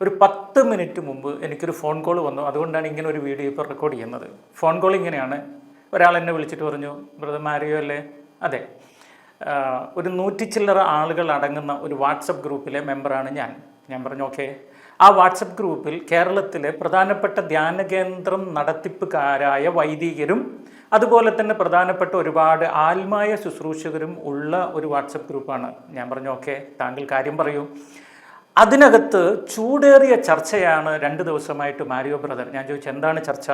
ഒരു പത്ത് മിനിറ്റ് മുമ്പ് എനിക്കൊരു ഫോൺ കോൾ വന്നു. അതുകൊണ്ടാണ് ഇങ്ങനെ ഒരു വീഡിയോ ഇപ്പോൾ റെക്കോർഡ് ചെയ്യുന്നത്. ഫോൺ കോൾ ഇങ്ങനെയാണ്. ഒരാൾ എന്നെ വിളിച്ചിട്ട് പറഞ്ഞു ബ്രദർ മാരിയോ അല്ലേ? അതെ. ഒരു നൂറ്റി ചില്ലറ ആളുകൾ അടങ്ങുന്ന ഒരു വാട്സപ്പ് ഗ്രൂപ്പിലെ മെമ്പറാണ് ഞാൻ. ഞാൻ പറഞ്ഞു ഓക്കെ. ആ വാട്സപ്പ് ഗ്രൂപ്പിൽ കേരളത്തിലെ പ്രധാനപ്പെട്ട ധ്യാന കേന്ദ്രം നടത്തിപ്പുകാരായ വൈദികരും അതുപോലെ തന്നെ പ്രധാനപ്പെട്ട ഒരുപാട് ആത്മായ ശുശ്രൂഷകരും ഉള്ള ഒരു വാട്സപ്പ് ഗ്രൂപ്പാണ്. ഞാൻ പറഞ്ഞു ഓക്കെ. താങ്കൾ കാര്യം പറയൂ. അതിനകത്ത് ചൂടേറിയ ചർച്ചയാണ് രണ്ട് ദിവസമായിട്ട് മാരിയോ ബ്രദർ. ഞാൻ ചോദിച്ചു എന്താണ് ചർച്ച?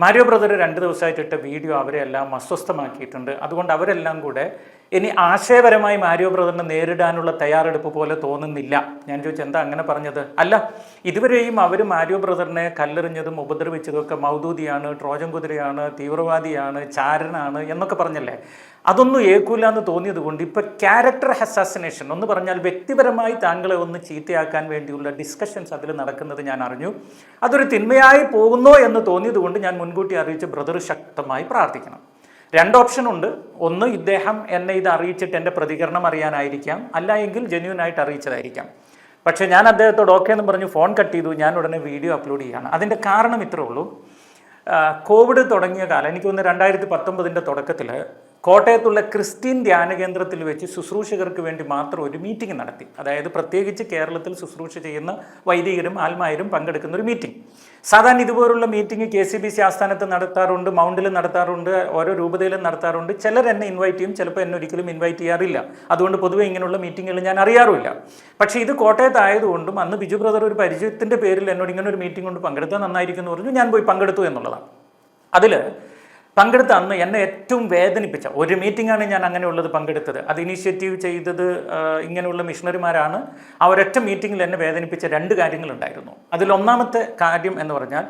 മാരിയോ ബ്രദർ രണ്ട് ദിവസമായിട്ട് ഇട്ട വീഡിയോ അവരെ എല്ലാം അസ്വസ്ഥമാക്കിയിട്ടുണ്ട്. അതുകൊണ്ട് അവരെല്ലാം കൂടെ ഇനി ആശയപരമായി മാരിയോ ബ്രദറിനെ നേരിടാനുള്ള തയ്യാറെടുപ്പ് പോലെ തോന്നുന്നില്ല. ഞാൻ ചോദിച്ചു എന്താ അങ്ങനെ പറഞ്ഞത്? അല്ല ഇതുവരെയും അവർ മാരിയോ ബ്രദറിനെ കല്ലെറിഞ്ഞതും ഉപദ്രവിച്ചതും ഒക്കെ മൗദൂദിയാണ് ട്രോജൻ കുതിരയാണ് തീവ്രവാദിയാണ് ചാരനാണ് എന്നൊക്കെ പറഞ്ഞല്ലേ? അതൊന്നും ഏക്കൂല എന്ന് തോന്നിയത് കൊണ്ട് ഇപ്പോൾ ക്യാരക്ടർ ഹസാസിനേഷൻ എന്ന് പറഞ്ഞാൽ വ്യക്തിപരമായി താങ്കളെ ഒന്ന് ചീത്തയാക്കാൻ വേണ്ടിയുള്ള ഡിസ്കഷൻസ് അതിൽ നടക്കുന്നത് ഞാൻ അറിഞ്ഞു. അതൊരു തിന്മയായി പോകുന്നോ എന്ന് തോന്നിയത് കൊണ്ട് ഞാൻ മുൻകൂട്ടി അറിയിച്ച് ബ്രദർ ശക്തമായി പ്രാർത്ഥിക്കണം. രണ്ട് ഓപ്ഷൻ ഉണ്ട്. ഒന്ന് ഇദ്ദേഹം എന്നെ ഇത് അറിയിച്ചിട്ട് എന്റെ പ്രതികരണം അറിയാനായിരിക്കാം. അല്ല എങ്കിൽ ജെന്യൂൻ ആയിട്ട് അറിയിച്ചതായിരിക്കാം. പക്ഷേ ഞാൻ അദ്ദേഹത്തോട് ഓക്കെ എന്ന് പറഞ്ഞു ഫോൺ കട്ട് ചെയ്തു. ഞാൻ ഉടനെ വീഡിയോ അപ്ലോഡ് ചെയ്യുകയാണ് അതിന്റെ കാരണം ഇത്രേ ഉള്ളൂ. കോവിഡ് തുടങ്ങിയ കാലം എനിക്ക് തോന്നുന്നു രണ്ടായിരത്തി പത്തൊമ്പതിന്റെ തുടക്കത്തിൽ കോട്ടയത്തുള്ള ക്രിസ്ത്യൻ ധ്യാന കേന്ദ്രത്തിൽ വെച്ച് ശുശ്രൂഷകർക്ക് വേണ്ടി മാത്രം ഒരു മീറ്റിംഗ് നടത്തി. അതായത് പ്രത്യേകിച്ച് കേരളത്തിൽ ശുശ്രൂഷ ചെയ്യുന്ന വൈദികരും ആത്മായരും പങ്കെടുക്കുന്ന ഒരു മീറ്റിംഗ് സാധാരണ ഇതുപോലുള്ള meeting K C B C ആസ്ഥാനത്ത് നടത്താറുണ്ട് മൗണ്ടിൽ നടത്താറുണ്ട് ഓരോ രൂപതയിലും നടത്താറുണ്ട്. ചിലർ എന്നെ ഇൻവൈറ്റ് ചെയ്യും ചിലപ്പോൾ എന്നെ ഒരിക്കലും ഇൻവൈറ്റ് ചെയ്യാറില്ല. അതുകൊണ്ട് പൊതുവെ ഇങ്ങനെയുള്ള മീറ്റിങ്ങുകൾ ഞാൻ അറിയാറില്ല പക്ഷേ ഇത് കോട്ടയത്തായതുകൊണ്ടും അന്ന് ബിജു ബ്രദർ ഒരു പരിചയത്തിന്റെ പേരിൽ എന്നോട് ഇങ്ങനെ ഒരു മീറ്റിംഗ് കൊണ്ട് പങ്കെടുത്താൽ നന്നായിരിക്കും എന്ന് പറഞ്ഞു ഞാൻ പോയി പങ്കെടുത്തു എന്നുള്ളതാണ്. അതിൽ പങ്കെടുത്ത അന്ന് എന്നെ ഏറ്റവും വേദനിപ്പിച്ച ഒരു മീറ്റിംഗാണ് ഞാൻ അങ്ങനെയുള്ളത് പങ്കെടുത്തത്. അത് ഇനീഷ്യേറ്റീവ് ചെയ്തത് ഇങ്ങനെയുള്ള മിഷണറിമാരാണ് ആ ഒരൊറ്റ മീറ്റിങ്ങിൽ എന്നെ വേദനിപ്പിച്ച രണ്ട് കാര്യങ്ങളുണ്ടായിരുന്നു. അതിലൊന്നാമത്തെ കാര്യം എന്ന് പറഞ്ഞാൽ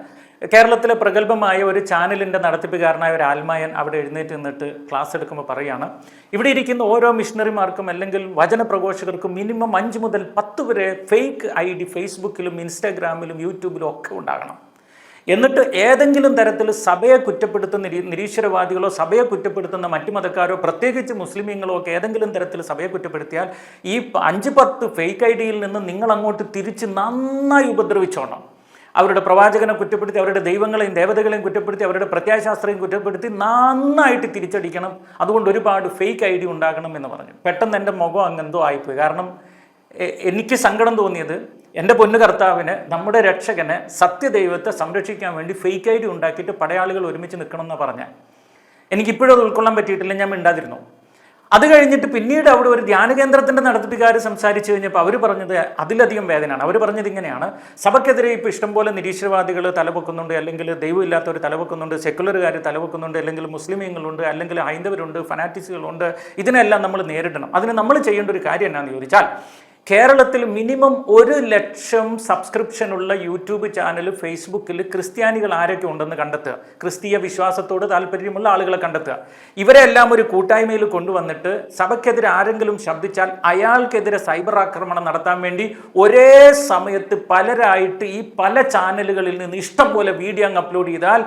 കേരളത്തിലെ പ്രഗത്ഭമായ ഒരു ചാനലിന്റെ നടത്തിപ്പുകാരനായ ഒരു ആൽമായൻ അവിടെ എഴുന്നേറ്റ് നിന്നിട്ട് ക്ലാസ് എടുക്കുമ്പോൾ പറയുകയാണ് ഇവിടെ ഇരിക്കുന്ന ഓരോ മിഷണറിമാർക്കും അല്ലെങ്കിൽ വചനപ്രഘോഷകർക്കും മിനിമം അഞ്ച് മുതൽ പത്ത് വരെ ഫേക്ക് ഐ ഡി ഫേസ്ബുക്കിലും ഇൻസ്റ്റാഗ്രാമിലും യൂട്യൂബിലും ഒക്കെ ഉണ്ടാകണം. എന്നിട്ട് ഏതെങ്കിലും തരത്തിൽ സഭയെ കുറ്റപ്പെടുത്തുന്ന നിരീശ്വരവാദികളോ സഭയെ കുറ്റപ്പെടുത്തുന്ന മറ്റു മതക്കാരോ പ്രത്യേകിച്ച് മുസ്ലിമീങ്ങളോ ഒക്കെ ഏതെങ്കിലും തരത്തിൽ സഭയെ കുറ്റപ്പെടുത്തിയാൽ ഈ അഞ്ച് പത്ത് ഫേക്ക് ഐ ഡിയിൽ നിന്ന് നിങ്ങൾ അങ്ങോട്ട് തിരിച്ച് നന്നായി ഉപദ്രവിച്ചോണം. അവരുടെ പ്രവാചകനെ കുറ്റപ്പെടുത്തി അവരുടെ ദൈവങ്ങളെയും ദേവതകളെയും കുറ്റപ്പെടുത്തി അവരുടെ പ്രത്യാശാസ്ത്രയും കുറ്റപ്പെടുത്തി നന്നായിട്ട് തിരിച്ചടിക്കണം. അതുകൊണ്ട് ഒരുപാട് ഫേക്ക് ഐ ഡി ഉണ്ടാകണം എന്ന് പറഞ്ഞു. പെട്ടെന്ന് എന്റെ മുഖം അങ്ങെന്തോ ആയിപ്പോയി. കാരണം എനിക്ക് സങ്കടം തോന്നിയത് എന്റെ പൊന്നു കർത്താവിന് നമ്മുടെ രക്ഷകനെ സത്യദൈവത്തെ സംരക്ഷിക്കാൻ വേണ്ടി ഫേക്ക് ഐ ഡി ഉണ്ടാക്കിയിട്ട് പടയാളികൾ ഒരുമിച്ച് നിൽക്കണം എന്ന് പറഞ്ഞാൽ എനിക്കിപ്പോഴും അത് ഉൾക്കൊള്ളാൻ പറ്റിയിട്ടില്ല ഞാൻ മിണ്ടാതിരുന്നു. അത് കഴിഞ്ഞിട്ട് പിന്നീട് അവിടെ ഒരു ധ്യാന കേന്ദ്രത്തിന്റെ നടത്തിപ്പുകാർ സംസാരിച്ചു കഴിഞ്ഞപ്പോൾ അവർ പറഞ്ഞത് അതിലധികം വേദനയാണ്. അവർ പറഞ്ഞത് ഇങ്ങനെയാണ്. സഭയ്ക്കെതിരെ ഇപ്പോൾ ഇഷ്ടംപോലെ നിരീശ്വരവാദികൾ തലപൊക്കുന്നുണ്ട് അല്ലെങ്കിൽ ദൈവമില്ലാത്തവർ തലപൊക്കുന്നുണ്ട് സെക്കുലറുകാർ തലപൊക്കുന്നുണ്ട് അല്ലെങ്കിൽ മുസ്ലിമീങ്ങളുണ്ട് അല്ലെങ്കിൽ ഹൈന്ദവരുണ്ട് ഫനാറ്റിക്സുകളുണ്ട് ഇതിനെല്ലാം നമ്മൾ നേരിടണം. അതിന് നമ്മൾ ചെയ്യേണ്ട ഒരു കാര്യം എന്നാന്ന് ചോദിച്ചാൽ കേരളത്തിൽ മിനിമം ഒരു ലക്ഷം സബ്സ്ക്രിപ്ഷനുള്ള യൂട്യൂബ് ചാനൽ ഫേസ്ബുക്കിൽ ക്രിസ്ത്യാനികൾ ആരൊക്കെ ഉണ്ടെന്ന് കണ്ടെത്തുക. ക്രിസ്തീയ വിശ്വാസത്തോട് താല്പര്യമുള്ള ആളുകളെ കണ്ടെത്തുക. ഇവരെല്ലാം ഒരു കൂട്ടായ്മയിൽ കൊണ്ടുവന്നിട്ട് സഭയ്ക്കെതിരെ ആരെങ്കിലും ശബ്ദിച്ചാൽ അയാൾക്കെതിരെ സൈബർ ആക്രമണം നടത്താൻ വേണ്ടി ഒരേ സമയത്ത് പലരായിട്ട് ഈ പല ചാനലുകളിൽ നിന്ന് ഇഷ്ടം പോലെ വീഡിയോ അങ്ങ് അപ്ലോഡ് ചെയ്താൽ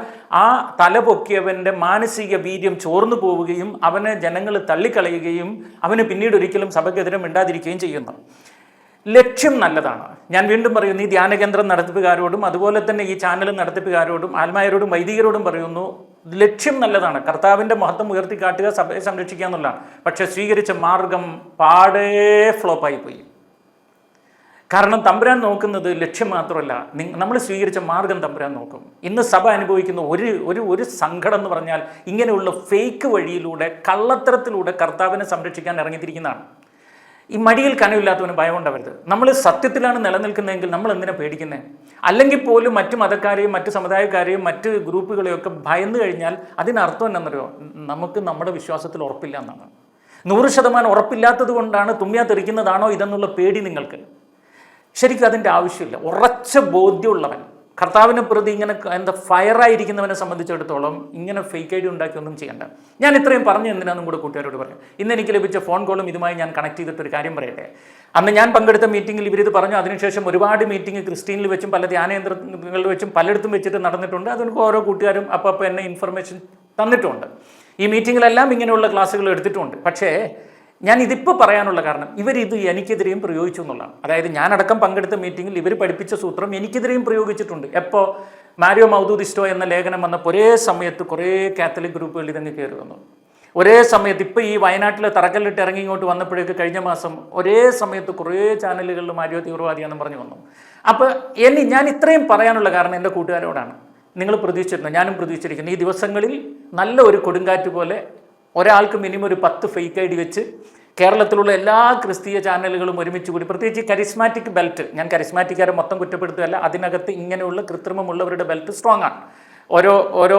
ആ തലപൊക്കിയവന്റെ മാനസിക വീര്യം ചോർന്നു പോവുകയും അവനെ ജനങ്ങൾ തള്ളിക്കളയുകയും അവന് പിന്നീട് ഒരിക്കലും സഭയ്ക്കെതിരെ മിണ്ടാതിരിക്കുകയും ചെയ്യുന്നു. ലക്ഷ്യം നല്ലതാണ്. ഞാൻ വീണ്ടും പറയുന്നു ഈ ധ്യാനകേന്ദ്രം നടത്തിപ്പുകാരോടും അതുപോലെ തന്നെ ഈ ചാനൽ നടത്തിപ്പുകാരോടും ആത്മായരോടും വൈദികരോടും പറയുന്നു ലക്ഷ്യം നല്ലതാണ്. കർത്താവിന്റെ മഹത്വം ഉയർത്തി കാട്ടുക സഭയെ സംരക്ഷിക്കുക എന്നുള്ളതാണ്. പക്ഷെ സ്വീകരിച്ച മാർഗം പാടേ ഫ്ലോപ്പായി പോയി കാരണം തമ്പുരാൻ നോക്കുന്നത് ലക്ഷ്യം മാത്രമല്ല. നമ്മൾ സ്വീകരിച്ച മാർഗം തമ്പുരാൻ നോക്കും. ഇന്ന് സഭ അനുഭവിക്കുന്ന ഒരു ഒരു ഒരു സങ്കടം എന്ന് പറഞ്ഞാൽ ഇങ്ങനെയുള്ള ഫേക്ക് വഴിയിലൂടെ കള്ളത്തരത്തിലൂടെ കർത്താവിനെ സംരക്ഷിക്കാൻ ഇറങ്ങിത്തിരിക്കുന്നതാണ്. ഈ മടിയിൽ കനവില്ലാത്തവന് ഭയം ഉണ്ടാവരുത് നമ്മൾ സത്യത്തിലാണ് നിലനിൽക്കുന്നതെങ്കിൽ നമ്മൾ എന്തിനാ പേടിക്കുന്നത് അല്ലെങ്കിൽ പോലും മറ്റു മതക്കാരെയും മറ്റു സമുദായക്കാരെയും മറ്റ് ഗ്രൂപ്പുകളെയും ഒക്കെ ഭയന്നു കഴിഞ്ഞാൽ അതിനർത്ഥം എന്നറിയോ നമുക്ക് നമ്മുടെ വിശ്വാസത്തിൽ ഉറപ്പില്ല എന്നാണ്. നൂറ് ശതമാനം ഉറപ്പില്ലാത്തത് കൊണ്ടാണ് തുമ്മിയാ തെറിക്കുന്നതാണോ ഇതെന്നുള്ള പേടി നിങ്ങൾക്ക്. ശരിക്കും അതിന്റെ ആവശ്യമില്ല. ഉറച്ച ബോധ്യമുള്ളവൻ കർത്താവിനെ പ്രതി ഇങ്ങനെ എന്താ ഫയറായിരിക്കുന്നവനെ സംബന്ധിച്ചിടത്തോളം ഇങ്ങനെ ഫേക്ക് ഐ ഡി ഉണ്ടാക്കി ഒന്നും ചെയ്യണ്ട. ഞാൻ ഇത്രയും പറഞ്ഞു എന്തിനാന്നും കൂടെ കൂട്ടുകാരോട് പറയാം. ഇന്ന് എനിക്ക് ലഭിച്ച ഫോൺ കോളും ഇതുമായി ഞാൻ കണക്ട് ചെയ്തിട്ടൊരു കാര്യം പറയട്ടെ. അന്ന് ഞാൻ പങ്കെടുത്ത മീറ്റിംഗിൽ ഇവരിത് പറഞ്ഞു. അതിനുശേഷം ഒരുപാട് മീറ്റിംഗ് ക്രിസ്ത്യനിൽ വെച്ചും പല ധ്യാനേന്ദ്രങ്ങളിൽ വെച്ചും പലയിടത്തും വെച്ചിട്ട് നടന്നിട്ടുണ്ട്. അതെനിക്ക് ഓരോ കൂട്ടുകാരും അപ്പോൾ അപ്പോൾ എന്നെ ഇൻഫർമേഷൻ തന്നിട്ടുണ്ട്. ഈ മീറ്റിങ്ങിലെല്ലാം ഇങ്ങനെയുള്ള ക്ലാസ്സുകൾ എടുത്തിട്ടുണ്ട്. പക്ഷേ ഞാൻ ഇതിപ്പോൾ പറയാനുള്ള കാരണം ഇവരിത് എനിക്കെതിരെയും പ്രയോഗിച്ചു എന്നുള്ളതാണ്. അതായത് ഞാനടക്കം പങ്കെടുത്ത മീറ്റിങ്ങിൽ ഇവർ പഠിപ്പിച്ച സൂത്രം എനിക്കെതിരെയും പ്രയോഗിച്ചിട്ടുണ്ട്. എപ്പോൾ മാരിയോ മൗദൂദിസ്റ്റോ എന്ന ലേഖനം വന്നപ്പോൾ ഒരേ സമയത്ത് കുറേ കാത്തലിക് ഗ്രൂപ്പുകൾ ഇതങ്ങ് കയറി വന്നു. ഒരേ സമയത്ത് ഇപ്പോൾ ഈ വയനാട്ടിലെ തറക്കല്ലിട്ട് ഇറങ്ങി ഇങ്ങോട്ട് വന്നപ്പോഴേക്ക് കഴിഞ്ഞ മാസം ഒരേ സമയത്ത് കുറേ ചാനലുകളിൽ മാരിയോ തീവ്രവാദിയാണെന്ന് പറഞ്ഞു വന്നു. അപ്പോൾ എനി ഞാൻ ഇത്രയും പറയാനുള്ള കാരണം എന്റെ കൂട്ടുകാരോടാണ്. നിങ്ങൾ പ്രതീക്ഷിച്ചിരുന്നു? ഞാനും പ്രതീക്ഷിച്ചിരിക്കുന്നു. ഈ ദിവസങ്ങളിൽ നല്ല ഒരു കൊടുങ്കാറ്റ് പോലെ ഒരാൾക്ക് മിനിമം ഒരു പത്ത് ഫേക്ക് ഐ ഡി വെച്ച് കേരളത്തിലുള്ള എല്ലാ ക്രിസ്തീയ ചാനലുകളും ഒരുമിച്ച് കൂടി പ്രത്യേകിച്ച് കരിസ്മാറ്റിക് ബെൽറ്റ് ഞാൻ കരിസ്മാറ്റിക്കാരെ മൊത്തം കുറ്റപ്പെടുത്തുകയല്ല അതിനകത്ത് ഇങ്ങനെയുള്ള കൃത്രിമമുള്ളവരുടെ ബെൽറ്റ് സ്ട്രോങ് ആണ്. ഓരോ ഓരോ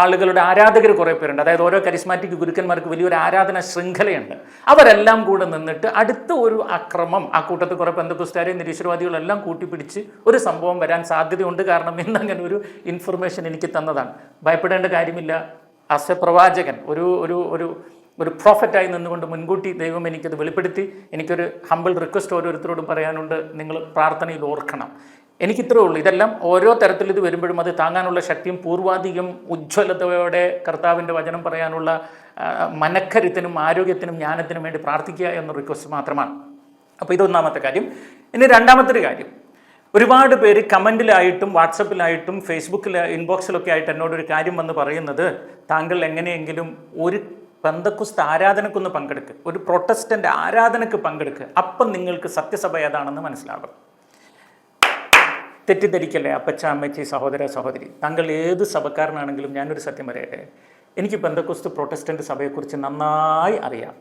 ആളുകളുടെ ആരാധകർ കുറേ പേരുണ്ട്. അതായത് ഓരോ കരിസ്മാറ്റിക് ഗുരുക്കന്മാർക്ക് വലിയൊരു ആരാധന ശൃംഖലയുണ്ട്. അവരെല്ലാം കൂടെ നിന്നിട്ട് അടുത്ത ഒരു അക്രമം ആ കൂട്ടത്തിൽ കുറേ ബന്ധുപുസ്താരെയും നിരീശ്വരവാദികളെല്ലാം കൂട്ടിപ്പിടിച്ച് ഒരു സംഭവം വരാൻ സാധ്യതയുണ്ട്. കാരണം ഇന്നങ്ങനെ ഒരു ഇൻഫർമേഷൻ എനിക്ക് തന്നതാണ്. ഭയപ്പെടേണ്ട കാര്യമില്ല. അസ് എ പ്രവാചകൻ ഒരു ഒരു ഒരു ഒരു പ്രോഫറ്റായി നിന്നുകൊണ്ട് മുൻകൂട്ടി ദൈവം എനിക്കത് വെളിപ്പെടുത്തി. എനിക്കൊരു ഹമ്പിൾ റിക്വസ്റ്റ് ഓരോരുത്തരോടും പറയാനുണ്ട്. നിങ്ങൾ പ്രാർത്ഥനയിൽ ഓർക്കണം. എനിക്കിത്രേ ഉള്ളൂ. ഇതെല്ലാം ഓരോ തരത്തിൽ ഇത് വരുമ്പോഴും അത് താങ്ങാനുള്ള ശക്തിയും പൂർവാധികം ഉജ്ജ്വലതയോടെ കർത്താവിന്റെ വചനം പറയാനുള്ള മനക്കരുത്തിനും ആരോഗ്യത്തിനും ജ്ഞാനത്തിനും വേണ്ടി പ്രാർത്ഥിക്കുക എന്ന റിക്വസ്റ്റ് മാത്രമാണ്. അപ്പോൾ ഇതൊന്നാമത്തെ കാര്യം. ഇനി രണ്ടാമത്തെ ഒരു കാര്യം. ഒരുപാട് പേര് കമന്റിലായിട്ടും വാട്സപ്പിലായിട്ടും ഫേസ്ബുക്കിൽ ഇൻബോക്സിലൊക്കെ ആയിട്ട് എന്നോട് ഒരു കാര്യം വന്ന് പറയുന്നത് താങ്കൾ എങ്ങനെയെങ്കിലും ഒരു പന്തക്കുസ്ത ആരാധനക്കൊന്ന് പങ്കെടുക്കുക ഒരു പ്രൊട്ടസ്റ്റന്റ് ആരാധനക്ക് പങ്കെടുക്കുക അപ്പം നിങ്ങൾക്ക് സത്യസഭ ഏതാണെന്ന് മനസ്സിലാകും. തെറ്റിദ്ധരിക്കല്ലേ അപ്പച്ച അമ്മച്ചി സഹോദര സഹോദരി? താങ്കൾ ഏത് സഭക്കാരനാണെങ്കിലും ഞാനൊരു സത്യം പറയട്ടെ എനിക്ക് പെന്തക്കുസ്ത് പ്രൊട്ടസ്റ്റന്റ് സഭയെക്കുറിച്ച് നന്നായി അറിയാം.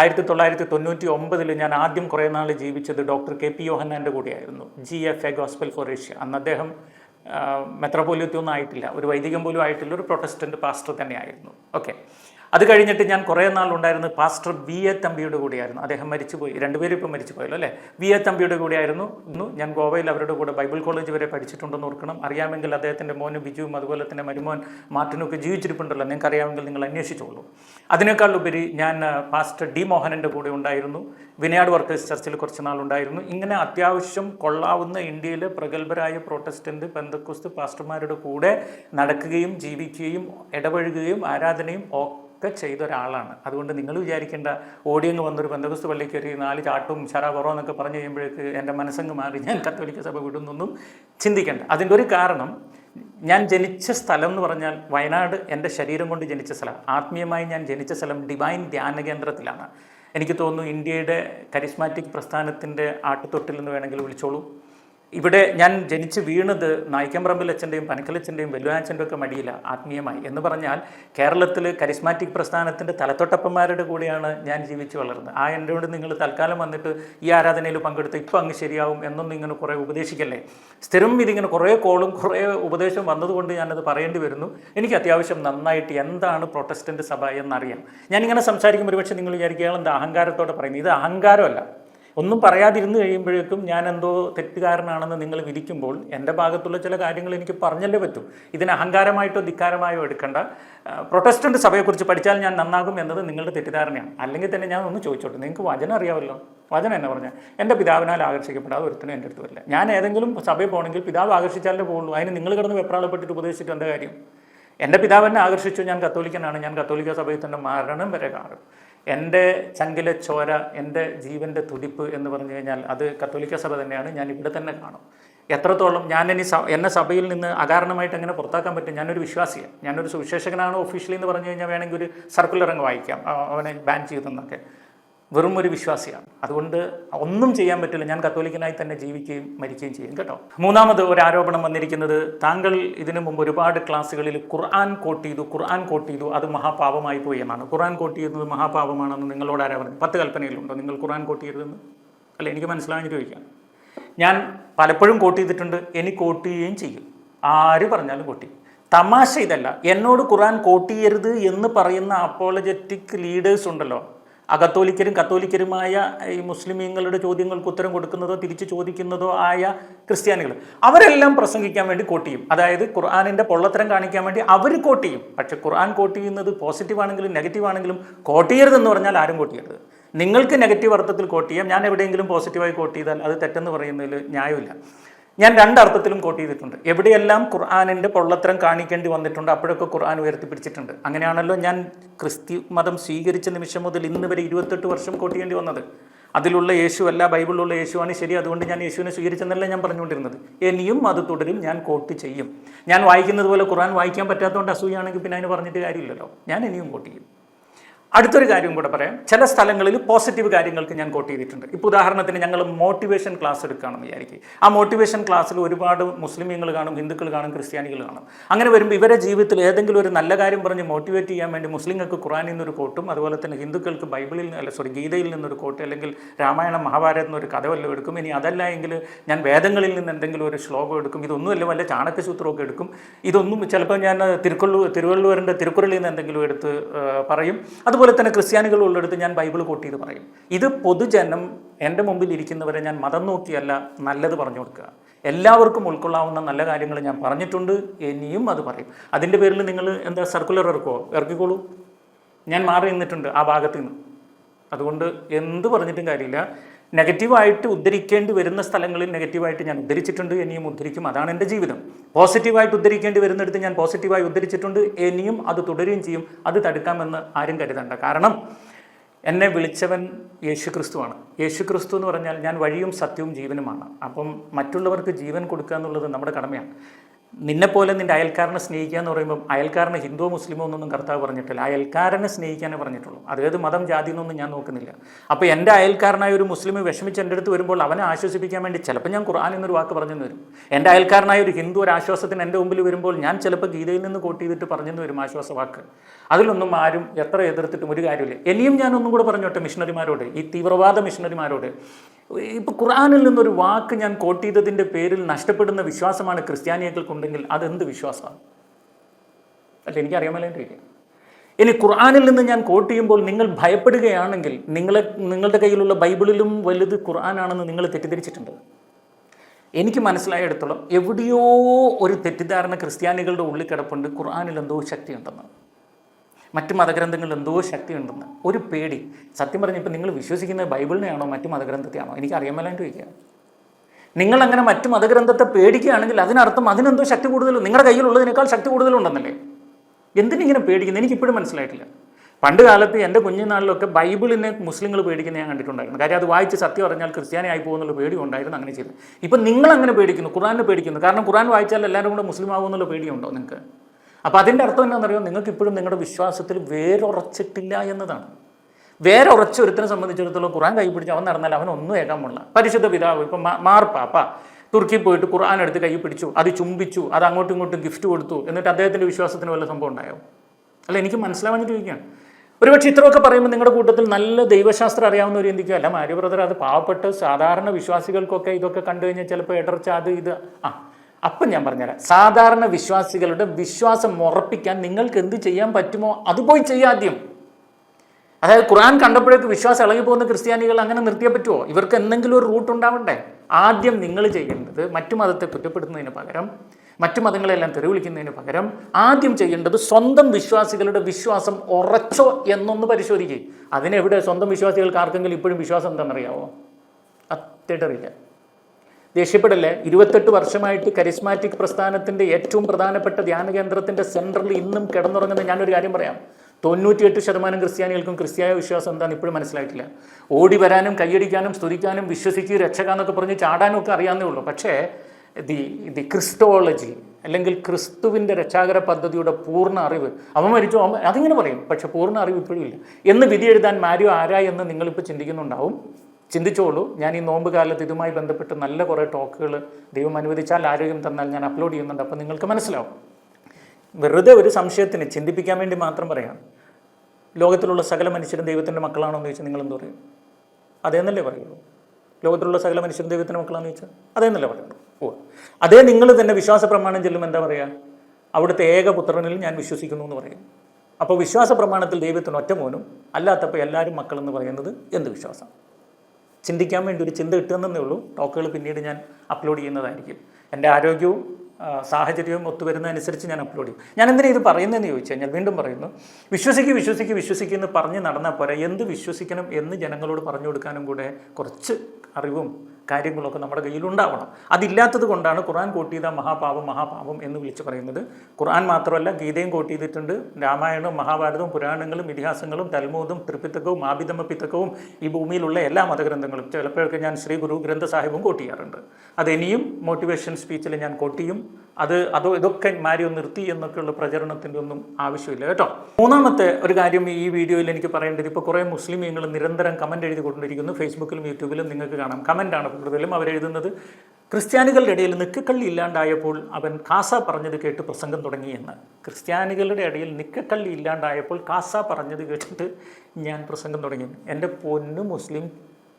ആയിരത്തി തൊള്ളായിരത്തി തൊണ്ണൂറ്റി ഒമ്പതിൽ ഞാൻ ആദ്യം കുറേ നാൾ ജീവിച്ചത് ഡോക്ടർ കെ പി യോഹന്നാന്റെ കൂടെയായിരുന്നു. G F A Gospel for Asia അന്ന് അദ്ദേഹം മെത്രോപൊലിത്തൊന്നും ആയിട്ടില്ല ഒരു വൈദികം പോലും ആയിട്ടില്ല. ഒരു പ്രൊട്ടസ്റ്റന്റ് പാസ്റ്റർ തന്നെയായിരുന്നു. ഓക്കെ. അത് കഴിഞ്ഞിട്ട് ഞാൻ കുറേ നാൾ ഉണ്ടായിരുന്നത് പാസ്റ്റർ വി എ തമ്പിയുടെ കൂടെയായിരുന്നു. അദ്ദേഹം മരിച്ചുപോയി. രണ്ടുപേരും ഇപ്പം മരിച്ചു പോയല്ലോ അല്ലേ? വി എ തമ്പിയുടെ കൂടെയായിരുന്നു. ഇന്നു ഞാൻ ഗോവയിൽ അവരുടെ കൂടെ ബൈബിൾ കോളേജ് വരെ പഠിച്ചിട്ടുണ്ടെന്ന് ഓർക്കണം. അറിയാമെങ്കിൽ അദ്ദേഹത്തിന്റെ മോനും ബിജുവും അതുപോലെ തന്നെ മരുമോൻ മാർട്ടിനും ഒക്കെ ജീവിച്ചിരിപ്പുണ്ടല്ലോ. നിങ്ങൾക്ക് അറിയാമെങ്കിൽ നിങ്ങൾ അന്വേഷിച്ചോളൂ. അതിനേക്കാൾ ഉപരി ഞാൻ പാസ്റ്റർ ഡി മോഹനന്റെ കൂടെ ഉണ്ടായിരുന്നു. വിനയാട് വർക്കേഴ്സ് ചർച്ചിൽ കുറച്ച് നാളുണ്ടായിരുന്നു. ഇങ്ങനെ അത്യാവശ്യം കൊള്ളാവുന്ന ഇന്ത്യയിലെ പ്രഗത്ഭരായ പ്രൊട്ടസ്റ്റന്റ് ബന്ധക്കുസ്ത് പാസ്റ്റർമാരുടെ കൂടെ നടക്കുകയും ജീവിക്കുകയും ഇടപഴകുകയും ആരാധനയും ചെയ്ത ഒരാളാണ്. അതുകൊണ്ട് നിങ്ങൾ വിചാരിക്കേണ്ട ഓടിയങ്ങ് വന്നൊരു ബന്ധകസ്തു പള്ളി കയറി നാല് ചാട്ടും ശര കുറവെന്നൊക്കെ പറഞ്ഞു കഴിയുമ്പോഴേക്ക് എന്റെ മനസ്സങ്ങ് മാറി. ഞാൻ കത്തോലിക്ക സഭ വിടുന്നൊന്നും ചിന്തിക്കേണ്ട. അതിന്റെ ഒരു കാരണം ഞാൻ ജനിച്ച സ്ഥലം എന്ന് പറഞ്ഞാൽ വയനാട് എന്റെ ശരീരം കൊണ്ട് ജനിച്ച സ്ഥലം. ആത്മീയമായി ഞാൻ ജനിച്ച സ്ഥലം ഡിവൈൻ ധ്യാന കേന്ദ്രത്തിലാണ്. എനിക്ക് തോന്നുന്നു ഇന്ത്യയുടെ കരിസ്മാറ്റിക് പ്രസ്ഥാനത്തിന്റെ ആട്ടുതൊട്ടിൽ നിന്ന് വേണമെങ്കിൽ വിളിച്ചോളൂ. ഇവിടെ ഞാൻ ജനിച്ച് വീണത് നായിക്കമ്പറമ്പിൽ അച്ഛന്റെയും പനക്കലച്ഛന്റെയും വെല്ലുവാച്ചന്റെ ഒക്കെ മടിയില്ല ആത്മീയമായി. എന്ന് പറഞ്ഞാൽ കേരളത്തിൽ കരിസ്മാറ്റിക് പ്രസ്ഥാനത്തിന്റെ തലത്തൊട്ടപ്പന്മാരുടെ കൂടെയാണ് ഞാൻ ജീവിച്ച് വളർന്നത്. ആ കൊണ്ട് നിങ്ങൾ തൽക്കാലം വന്നിട്ട് ഈ ആരാധനയിൽ പങ്കെടുത്ത് ഇപ്പം അങ്ങ് ശരിയാവും എന്നൊന്നും ഇങ്ങനെ കുറേ ഉപദേശിക്കല്ലേ? സ്ഥിരം ഇതിങ്ങനെ കുറേ കോളും കുറേ ഉപദേശം വന്നതുകൊണ്ട് ഞാനത് പറയേണ്ടി വരുന്നു. എനിക്ക് അത്യാവശ്യം നന്നായിട്ട് എന്താണ് പ്രൊട്ടസ്റ്റന്റ് സഭ എന്നറിയാം. ഞാനിങ്ങനെ സംസാരിക്കുമ്പോൾ ഒരുപക്ഷെ നിങ്ങൾ വിചാരിക്കുക എന്താ അഹങ്കാരത്തോടെ പറയുന്നത്? ഇത് അഹങ്കാരമല്ല. ഒന്നും പറയാതിരുന്നു കഴിയുമ്പോഴേക്കും ഞാൻ എന്തോ തെറ്റുകാരനാണെന്ന് നിങ്ങൾ വിധിക്കുമ്പോൾ എന്റെ ഭാഗത്തുള്ള ചില കാര്യങ്ങൾ എനിക്ക് പറഞ്ഞല്ലേ പറ്റൂ. ഇതിന് അഹങ്കാരമായിട്ടോ ധിക്കാരമായോ എടുക്കേണ്ട. പ്രൊട്ടസ്റ്റന്റ് സഭയെക്കുറിച്ച് പഠിച്ചാൽ ഞാൻ നന്നാകും എന്നത് നിങ്ങളുടെ തെറ്റിദ്ധാരണയാണ്. അല്ലെങ്കിൽ തന്നെ ഞാൻ ഒന്ന് ചോദിച്ചോട്ടെ നിങ്ങൾക്ക് വചനം അറിയാമല്ലോ? വചനം എന്നെ പറഞ്ഞാൽ എന്റെ പിതാവിനാൽ ആകർഷിക്കപ്പെടാതെ ഒരുത്തിനും എന്റെ അടുത്ത് വരില്ല. ഞാൻ ഏതെങ്കിലും സഭയിൽ പോകണമെങ്കിൽ പിതാവ് ആകർഷിച്ചാലേ പോകുള്ളൂ അതിന് നിങ്ങൾ കിടന്ന് വെപ്രാളപ്പെട്ടിട്ട് ഉപദേശിച്ചിട്ട് എന്താ കാര്യം? എന്റെ പിതാവ് എന്നെ ആകർഷിച്ചു? ഞാൻ കത്തോലിക്കനാണ്. ഞാൻ കത്തോലിക്ക സഭയിൽ തന്നെ മരണം വരെ കാണും. എന്റെ ചങ്കിലെ ചോര എന്റെ ജീവന്റെ തുടിപ്പ് എന്ന് പറഞ്ഞു കഴിഞ്ഞാൽ അത് കത്തോലിക്ക സഭ തന്നെയാണ്. ഞാൻ ഇവിടെ തന്നെ കാണും. എത്രത്തോളം ഞാൻ ഇനി എന്നെ സഭയിൽ നിന്ന് അകാരണമായിട്ട് എങ്ങനെ പുറത്താക്കാൻ പറ്റും? ഞാനൊരു വിശ്വാസിയാണ്. ഞാനൊരു സുവിശേഷകനാണ് ഒഫീഷ്യലി എന്ന് പറഞ്ഞു കഴിഞ്ഞാൽ വേണമെങ്കിൽ ഒരു സർക്കുലർ അങ്ങ് വായിക്കാം. അവനെ ബാൻ ചെയ്തെന്നൊക്കെ വെറും ഒരു വിശ്വാസിയാണ്. അതുകൊണ്ട് ഒന്നും ചെയ്യാൻ പറ്റില്ല. ഞാൻ കത്തോലിക്കനായി തന്നെ ജീവിക്കുകയും മരിക്കുകയും ചെയ്യും കേട്ടോ. മൂന്നാമത് ഒരു ആരോപണം വന്നിരിക്കുന്നത് താങ്കൾ ഇതിനു മുമ്പ് ഒരുപാട് ക്ലാസ്സുകളിൽ ഖുർആൻ കോട്ട് ചെയ്തു ഖുർആൻ കോട്ട് ചെയ്തു. അത് മഹാപാപമായി പോയി എന്നാണ്. ഖുർആൻ കോട്ട് ചെയ്യുന്നത് മഹാപാപമാണെന്ന് നിങ്ങളോട് ആരാ പറഞ്ഞു പത്ത് കൽപ്പനയിലുണ്ടോ? നിങ്ങൾ ഖുർആൻ കോട്ട് ചെയ്തതെന്ന് അല്ല എനിക്ക് മനസ്സിലായെന്ന് ചോദിക്കാം ഞാൻ പലപ്പോഴും കോട്ട് ചെയ്തിട്ടുണ്ട്. എനിക്ക് കോട്ട് ചെയ്യുകയും ചെയ്യും. ആര് പറഞ്ഞാലും കോട്ട് ചെയ്യും. തമാശ ഇതല്ല. എന്നോട് ഖുർആൻ കോട്ട് ചെയ്യരുത് എന്ന് പറയുന്ന അപ്പോളജറ്റിക് ലീഡേഴ്സ് ഉണ്ടല്ലോ. അകത്തോലിക്കരും കത്തോലിക്കരുമായ ഈ മുസ്ലിമീങ്ങളുടെ ചോദ്യങ്ങൾക്ക് ഉത്തരം കൊടുക്കുന്നതോ തിരിച്ച് ചോദിക്കുന്നതോ ആയ ക്രിസ്ത്യാനികൾ അവരെല്ലാം പ്രസംഗിക്കാൻ വേണ്ടി കോട്ട് ചെയ്യും. അതായത് ഖുർആാനിന്റെ പൊള്ളത്തരം കാണിക്കാൻ വേണ്ടി അവർ കോട്ട് ചെയ്യും. പക്ഷേ ഖുർആൻ കോട്ട് ചെയ്യുന്നത് പോസിറ്റീവ് ആണെങ്കിലും നെഗറ്റീവ് ആണെങ്കിലും കോട്ട് ചെയ്യരുതെന്ന് പറഞ്ഞാൽ ആരും കോട്ട് ചെയ്യരുത്. നിങ്ങൾക്ക് നെഗറ്റീവ് അർത്ഥത്തിൽ കോട്ട് ചെയ്യാം. ഞാൻ എവിടെയെങ്കിലും പോസിറ്റീവായി കോട്ട് ചെയ്താൽ അത് തെറ്റെന്ന് പറയുന്നതിൽ ന്യായമില്ല. ഞാൻ രണ്ടർത്ഥത്തിലും കോട്ട് ചെയ്തിട്ടുണ്ട്. എവിടെയെല്ലാം ഖുർആാനിന്റെ പൊള്ളത്തരം കാണിക്കേണ്ടി വന്നിട്ടുണ്ട് അപ്പോഴൊക്കെ ഖുർആൻ ഉയർത്തിപ്പിടിച്ചിട്ടുണ്ട് അങ്ങനെയാണല്ലോ ഞാൻ ക്രിസ്ത്യു മതം സ്വീകരിച്ച നിമിഷം മുതൽ ഇന്ന് വരെ ഇരുപത്തെട്ട് വർഷം കോട്ട് ചെയ്യേണ്ടി വന്നത്. അതിലുള്ള യേശു അല്ല ബൈബിളിലുള്ള യേശുവാണ് ശരി അതുകൊണ്ട് ഞാൻ യേശുവിനെ സ്വീകരിച്ചെന്നല്ല ഞാൻ പറഞ്ഞുകൊണ്ടിരുന്നത്. ഇനിയും അത് തുടരും ഞാൻ കോട്ട് ചെയ്യും. ഞാൻ വായിക്കുന്നത് പോലെ ഖുർആൻ വായിക്കാൻ പറ്റാത്തതുകൊണ്ട് അസൂയാണെങ്കിൽ പിന്നെ അതിന് പറഞ്ഞിട്ട് കാര്യമില്ലല്ലോ. ഞാൻ ഇനിയും കോട്ട് ചെയ്യും. അടുത്തൊരു കാര്യം കൂടെ പറയാം. ചില സ്ഥലങ്ങളിൽ പോസിറ്റീവ് കാര്യങ്ങൾക്ക് ഞാൻ കോട്ട് ചെയ്തിട്ടുണ്ട്. ഇപ്പോൾ ഉദാഹരണത്തിന് ഞങ്ങൾ മോട്ടിവേഷൻ ക്ലാസ് എടുക്കുകയാണെന്ന് വിചാരിക്കും ആ മോട്ടിവേഷൻ ക്ലാസ്സിൽ ഒരുപാട് മുസ്ലിമീങ്ങൾ കാണും ഹിന്ദുക്കൾ കാണും ക്രിസ്ത്യാനികൾ കാണും. അങ്ങനെ വരുമ്പോൾ ഇവരെ ജീവിതത്തിൽ ഏതെങ്കിലും ഒരു നല്ല കാര്യം പറഞ്ഞ് മോട്ടിവേറ്റ് ചെയ്യാൻ വേണ്ടി മുസ്ലിങ്ങൾക്ക് ഖുറാനിൽ നിന്നൊരു കോട്ടും അതുപോലെ തന്നെ ഹിന്ദുക്കൾക്ക് ബൈബിളിൽ നിന്ന് അല്ല സോറി ഗീതയിൽ നിന്നൊരു കോട്ട് അല്ലെങ്കിൽ രാമായണ മഹാഭാരതത്തിൽ നിന്നൊരു കഥ വല്ലതും എടുക്കും. ഇനി അതല്ല എങ്കിൽ ഞാൻ വേദങ്ങളിൽ നിന്ന് എന്തെങ്കിലും ഒരു ശ്ലോകം എടുക്കും. ഇതൊന്നുമല്ല വല്ല ചാണക്യസൂത്രമൊക്കെ എടുക്കും. ഇതൊന്നും ചിലപ്പോൾ ഞാൻ തിരുക്കൊള്ളു തിരുവള്ളുവരന്റെ തിരുക്കുറളിൽ നിന്ന് എന്തെങ്കിലും എടുത്ത് പറയും. പറയും അതുപോലെ തന്നെ ക്രിസ്ത്യാനികൾ ഉള്ളിടത്ത് ഞാൻ ബൈബിൾ കോട്ട് പറയും ഇത് പൊതുജനം എന്റെ മുമ്പിൽ ഇരിക്കുന്നവരെ ഞാൻ മതം നോക്കിയല്ല നല്ലത് പറഞ്ഞു കൊടുക്കുക. എല്ലാവർക്കും ഉൾക്കൊള്ളാവുന്ന നല്ല കാര്യങ്ങൾ ഞാൻ പറഞ്ഞിട്ടുണ്ട് ഇനിയും അത് പറയും. അതിന്റെ പേരിൽ നിങ്ങൾ എന്താ സർക്കുലർ ഇറക്കുമോ ഇറക്കിക്കോളൂ. ഞാൻ മാറി നിന്നിട്ടുണ്ട് ആ ഭാഗത്ത് നിന്ന്. അതുകൊണ്ട് എന്ത് പറഞ്ഞിട്ടും കാര്യമില്ല. നെഗറ്റീവായിട്ട് ഉദ്ധരിക്കേണ്ടി വരുന്ന സ്ഥലങ്ങളിൽ നെഗറ്റീവായിട്ട് ഞാൻ ഉദ്ധരിച്ചിട്ടുണ്ട് ഇനിയും ഉദ്ധരിക്കും. അതാണ് എന്റെ ജീവിതം. പോസിറ്റീവായിട്ട് ഉദ്ധരിക്കേണ്ടി വരുന്നിടത്ത് ഞാൻ പോസിറ്റീവായി ഉദ്ധരിച്ചിട്ടുണ്ട് ഇനിയും അത് തുടരുകയും ചെയ്യും. അത് തടുക്കാമെന്ന് ആരും കരുതണ്ട. കാരണം എന്നെ വിളിച്ചവൻ യേശു ക്രിസ്തുവാണ് യേശു ക്രിസ്തു എന്ന് പറഞ്ഞാൽ ഞാൻ വഴിയും സത്യവും ജീവനുമാണ്. അപ്പം മറ്റുള്ളവർക്ക് ജീവൻ കൊടുക്കുക എന്നുള്ളത് നമ്മുടെ കടമയാണ്. നിന്നെപ്പോലെ നിന്റെ അയൽക്കാരനെ സ്നേഹിക്കുക എന്ന് പറയുമ്പോൾ അയൽക്കാരനെ ഹിന്ദുവോ മുസ്ലിമോ എന്നൊന്നും കർത്താവ് പറഞ്ഞിട്ടില്ല. അയൽക്കാരനെ സ്നേഹിക്കാനേ പറഞ്ഞിട്ടുള്ളൂ. അതേത് മതം ജാതി എന്നൊന്നും ഞാൻ നോക്കുന്നില്ല. അപ്പോൾ എന്റെ അയൽക്കാരനായ ഒരു മുസ്ലിം വിഷമിച്ച് എന്റെ അടുത്ത് വരുമ്പോൾ അവനെ ആശ്വസിപ്പിക്കാൻ വേണ്ടി ചിലപ്പോൾ ഞാൻ ഖുർആൻ എന്നൊരു വാക്ക് പറഞ്ഞെന്ന് വരും. എന്റെ അയൽക്കാരനായ ഒരു ഹിന്ദു ഒരു ആശ്വാസത്തിന് എന്റെ മുമ്പിൽ വരുമ്പോൾ ഞാൻ ചിലപ്പോൾ ഗീതയിൽ നിന്ന് കോട്ട് ചെയ്തിട്ട് പറഞ്ഞെന്ന് വരും ആശ്വാസ വാക്ക് അതിലൊന്നും ആരും എത്ര എതിർത്തിട്ടും ഒരു കാര്യമില്ല. ഇനിയും ഞാൻ ഒന്നും കൂടെ പറഞ്ഞോട്ടെ മിഷണറിമാരോട് ഈ തീവ്രവാദ മിഷണറിമാരോട്. ഇപ്പോൾ ഖുറാനിൽ നിന്നൊരു വാക്ക് ഞാൻ കോട്ട് ചെയ്തതിന്റെ പേരിൽ നഷ്ടപ്പെടുന്ന വിശ്വാസമാണ് ക്രിസ്ത്യാനികൾക്കുണ്ടെങ്കിൽ അതെന്ത് വിശ്വാസമാണ്? അല്ല എനിക്കറിയാൻ മേലായിട്ടിരിക്കുക ഇനി ഖുർആാനിൽ നിന്ന് ഞാൻ കോട്ട് ചെയ്യുമ്പോൾ നിങ്ങൾ ഭയപ്പെടുകയാണെങ്കിൽ നിങ്ങളെ നിങ്ങളുടെ കയ്യിലുള്ള ബൈബിളിലും വലുത് ഖുർആനാണെന്ന് നിങ്ങൾ തെറ്റിദ്ധരിച്ചിട്ടുണ്ട്. എനിക്ക് മനസ്സിലായെടുത്തോളം എവിടെയോ ഒരു തെറ്റിദ്ധാരണ ക്രിസ്ത്യാനികളുടെ ഉള്ളിൽ കിടപ്പുണ്ട് ഖുർആാനിൽ എന്തോ ശക്തിയുണ്ടെന്ന് മറ്റ് മതഗ്രന്ഥങ്ങളിൽ എന്തോ ശക്തിയുണ്ടെന്ന്. ഒരു പേടി. സത്യം പറഞ്ഞ് ഇപ്പം നിങ്ങൾ വിശ്വസിക്കുന്നത് ബൈബിളിനെയാണോ മറ്റ് മതഗ്രന്ഥത്തെയാണോ? എനിക്ക് അറിയാൻ മേലാണ്ട് ചോദിക്കുക നിങ്ങൾ അങ്ങനെ മറ്റ് മതഗ്രന്ഥത്തെ പേടിക്കുകയാണെങ്കിൽ അതിനർത്ഥം അതിനെന്തോ ശക്തി കൂടുതലും നിങ്ങളുടെ കയ്യിലുള്ളതിനേക്കാൾ ശക്തി കൂടുതലുണ്ടെന്നല്ലേ? എന്തിനിങ്ങനെ പേടിക്കുന്നത്? എനിക്കിപ്പോഴും മനസ്സിലായിട്ടില്ല. പണ്ട് കാലത്ത് എന്റെ കുഞ്ഞുനാളിലൊക്കെ ബൈബിളിനെ മുസ്ലിങ്ങൾ പേടിക്കുന്ന ഞാൻ കണ്ടിട്ടുണ്ടായിരുന്നു. കാര്യം അത് വായിച്ച് സത്യം പറഞ്ഞാൽ ക്രിസ്ത്യാനി ആയി പോകുന്നുള്ള പേടി ഉണ്ടായിരുന്നു അങ്ങനെ ചെയ്തു ഇപ്പം നിങ്ങൾ അങ്ങനെ പേടിക്കുന്നു ഖുറാനെ പേടിക്കുന്നു. കാരണം ഖുറാൻ വായിച്ചാൽ എല്ലാവരും കൂടെ മുസ്ലിം ആകുമെന്നുള്ള പേടിയുണ്ടോ നിങ്ങൾക്ക്? അപ്പോൾ അതിന്റെ അർത്ഥം എന്താണെന്നറിയോ? നിങ്ങൾക്ക് ഇപ്പോഴും നിങ്ങളുടെ വിശ്വാസത്തിൽ വേരുറച്ചിട്ടില്ല എന്നതാണ്. വേരുറച്ച ഒരുത്തിനെ സംബന്ധിച്ചിടത്തോളം ഖുറാൻ കൈപിടിച്ച് അവൻ നടന്നാൽ അവൻ ഒന്നും ഏകാൻ പാടില്ല പരിശുദ്ധ പിതാവ് ഇപ്പം മാർപ്പാപ്പ തുർക്കി പോയിട്ട് ഖുർആൻ എടുത്ത് കൈ പിടിച്ചു അത് ചുംബിച്ചു അത് അങ്ങോട്ടും ഇങ്ങോട്ടും ഗിഫ്റ്റ് കൊടുത്തു എന്നിട്ട് അദ്ദേഹത്തിന്റെ വിശ്വാസത്തിന് വല്ല സംഭവം ഉണ്ടായോ? അല്ല എനിക്ക് മനസ്സിലാവാൻ ചോദിക്കുകയാണ് ഒരുപക്ഷെ ഇത്രയൊക്കെ പറയുമ്പോൾ നിങ്ങളുടെ കൂട്ടത്തിൽ നല്ല ദൈവശാസ്ത്രം അറിയാവുന്നവർ ചിന്തിക്കുക അല്ല മാര്യ ബ്രദർ അത് പാവപ്പെട്ട് സാധാരണ വിശ്വാസികൾക്കൊക്കെ ഇതൊക്കെ കണ്ടു കഴിഞ്ഞാൽ ചിലപ്പോൾ ഇടർച്ച അത് ഇത് ആ അപ്പം ഞാൻ പറഞ്ഞുതരാം. സാധാരണ വിശ്വാസികളുടെ വിശ്വാസം ഉറപ്പിക്കാൻ നിങ്ങൾക്ക് എന്ത് ചെയ്യാൻ പറ്റുമോ അത് പോയി ചെയ്യാദ്യം അതായത് ഖുറാൻ കണ്ടപ്പോഴേക്ക് വിശ്വാസം ഇളകി പോകുന്ന ക്രിസ്ത്യാനികൾ അങ്ങനെ നിർത്തിയേ പറ്റുമോ ഇവർക്ക് എന്തെങ്കിലും ഒരു റൂട്ട് ഉണ്ടാവണ്ടേ? ആദ്യം നിങ്ങൾ ചെയ്യേണ്ടത് മറ്റു മതത്തെ കുറ്റപ്പെടുത്തുന്നതിന് പകരം മറ്റു മതങ്ങളെല്ലാം തെരുവിളിക്കുന്നതിന് പകരം ആദ്യം ചെയ്യേണ്ടത് സ്വന്തം വിശ്വാസികളുടെ വിശ്വാസം ഉറച്ചോ എന്നൊന്ന് പരിശോധിക്കുക അതിനെവിടെ സ്വന്തം വിശ്വാസികൾക്ക് ആർക്കെങ്കിലും ഇപ്പോഴും വിശ്വാസം എന്താണെന്നറിയാവോ? അത്തിടറില്ല ദേഷ്യപ്പെടല്ലേ? ഇരുപത്തെട്ട് വർഷമായിട്ട് കരിസ്മാറ്റിക് പ്രസ്ഥാനത്തിന്റെ ഏറ്റവും പ്രധാനപ്പെട്ട ധ്യാന കേന്ദ്രത്തിന്റെ സെന്ററിൽ ഇന്നും കിടന്നുറങ്ങുന്ന ഞാനൊരു കാര്യം പറയാം. തൊണ്ണൂറ്റിയെട്ട് ശതമാനം ക്രിസ്ത്യാനികൾക്കും ക്രിസ്ത്യായ വിശ്വാസം എന്താണെന്ന് ഇപ്പോഴും മനസ്സിലായിട്ടില്ല. ഓടി വരാനും കൈയടിക്കാനും സ്തുതിക്കാനും വിശ്വസിച്ച് രക്ഷകാന്നൊക്കെ പറഞ്ഞ് ചാടാനും ഒക്കെ അറിയാവുന്നേ ഉള്ളൂ. പക്ഷേ ദി ദി ക്രിസ്റ്റോളജി അല്ലെങ്കിൽ ക്രിസ്തുവിന്റെ രക്ഷാകര പദ്ധതിയുടെ പൂർണ അറിവ് അവൻ മരിച്ചു അതിങ്ങനെ പറയും. പക്ഷെ പൂർണ അറിവ് ഇപ്പോഴും ഇല്ല. എന്ന് വിധി എഴുതാൻ മാരിയോ ആരാ എന്ന് നിങ്ങളിപ്പോൾ ചിന്തിക്കുന്നുണ്ടാവും. ചിന്തിച്ചോളൂ. ഞാൻ ഈ നോമ്പ് കാലത്ത് ഇതുമായി ബന്ധപ്പെട്ട് നല്ല കുറേ ടോക്കുകൾ ദൈവം അനുവദിച്ചാൽ ആരോഗ്യം തന്നാൽ ഞാൻ അപ്ലോഡ് ചെയ്യുന്നുണ്ട്. അപ്പോൾ നിങ്ങൾക്ക് മനസ്സിലാവും. വെറുതെ ഒരു സംശയത്തിന് ചിന്തിപ്പിക്കാൻ വേണ്ടി മാത്രം പറയാം. ലോകത്തിലുള്ള സകല മനുഷ്യരും ദൈവത്തിന്റെ മക്കളാണോ എന്ന് ചോദിച്ചാൽ നിങ്ങൾ എന്ത് പറയും? അതേന്നല്ലേ പറയുള്ളൂ. ലോകത്തിലുള്ള സകല മനുഷ്യരും ദൈവത്തിന്റെ മക്കളാണെന്ന് ചോദിച്ചാൽ അതേന്നല്ലേ പറയുള്ളൂ. ഓ അതേ നിങ്ങൾ തന്നെ വിശ്വാസ പ്രമാണം ചെല്ലും എന്താ പറയുക അവിടുത്തെ ഏകപുത്രനിൽ ഞാൻ വിശ്വസിക്കുന്നു എന്ന് പറയും. അപ്പോൾ വിശ്വാസ പ്രമാണത്തിൽ ദൈവത്തിന് ഒറ്റ മോനും അല്ലാത്തപ്പോൾ എല്ലാവരും മക്കളെന്ന് പറയുന്നത് എന്ത് വിശ്വാസം? ചിന്തിക്കാൻ വേണ്ടി ഒരു ചിന്ത കിട്ടുന്നതേ ഉള്ളൂ. ടോക്കുകൾ പിന്നീട് ഞാൻ അപ്ലോഡ് ചെയ്യുന്നതായിരിക്കും. എന്റെ ആരോഗ്യവും സാഹചര്യവും ഒത്തുവരുന്നതനുസരിച്ച് ഞാൻ അപ്ലോഡ് ചെയ്യും. ഞാൻ എന്തിനാ ഇത് പറയുന്നതെന്ന് ചോദിച്ചു കഴിഞ്ഞാൽ വീണ്ടും പറയുന്നു വിശ്വസിക്ക് വിശ്വസിക്ക് വിശ്വസിക്കുക എന്ന് പറഞ്ഞ് നടന്നാൽ പോരാ. എന്ത് വിശ്വസിക്കണം എന്ന് ജനങ്ങളോട് പറഞ്ഞു കൊടുക്കാനും കൂടെ കുറച്ച് അറിവും കാര്യങ്ങളൊക്കെ നമ്മുടെ കയ്യിൽ ഉണ്ടാവണം അതില്ലാത്തത് കൊണ്ടാണ് ഖുർആൻ കോട്ട് ചെയ്ത മഹാപാപം മഹാപാപം എന്ന് വിളിച്ച് പറയുന്നത്. ഖുർആൻ മാത്രമല്ല ഗീതയും കോട്ട് ചെയ്തിട്ടുണ്ട്. രാമായണവും മഹാഭാരതവും പുരാണങ്ങളും ഇതിഹാസങ്ങളും തൽമൂദും തൃപ്പിത്തക്കവും മാബിതമ പിത്തകവും ഈ ഭൂമിയിലുള്ള എല്ലാ മതഗ്രന്ഥങ്ങളും ചിലപ്പോഴൊക്കെ ഞാൻ ശ്രീ ഗുരു ഗ്രന്ഥ സാഹിബും കോട്ട് ചെയ്യാറുണ്ട്. അത് ഇനിയും മോട്ടിവേഷൻ സ്പീച്ചിൽ ഞാൻ കോട്ട് ചെയ്യും. അത് അതോ ഇതൊക്കെ ഒന്ന് നിർത്തി എന്നൊക്കെയുള്ള പ്രചരണത്തിന്റെ ഒന്നും ആവശ്യമില്ല കേട്ടോ. മൂന്നാമത്തെ ഒരു കാര്യം ഈ വീഡിയോയിൽ എനിക്ക് പറയേണ്ടത് ഇപ്പോൾ കുറേ മുസ്ലിമീങ്ങൾ നിരന്തരം കമന്റ് എഴുതി കൊണ്ടിരിക്കുന്നു. ഫേസ്ബുക്കിലും യൂട്യൂബിലും നിങ്ങൾക്ക് കാണാം. കമന്റാണ് കൂടുതലും അവരെഴുതുന്നത് ക്രിസ്ത്യാനികളുടെ ഇടയിൽ നിക്കക്കള്ളി ഇല്ലാണ്ടായപ്പോൾ അവൻ കാസ പറഞ്ഞത് കേട്ട് പ്രസംഗം തുടങ്ങി തുടങ്ങിയെന്ന് ക്രിസ്ത്യാനികളുടെ ഇടയിൽ നിക്കക്കള്ളി ഇല്ലാണ്ടായപ്പോൾ കാസ പറഞ്ഞത് കേട്ടിട്ട് ഞാൻ പ്രസംഗം തുടങ്ങി. എന്റെ പൊന്നു മുസ്ലിം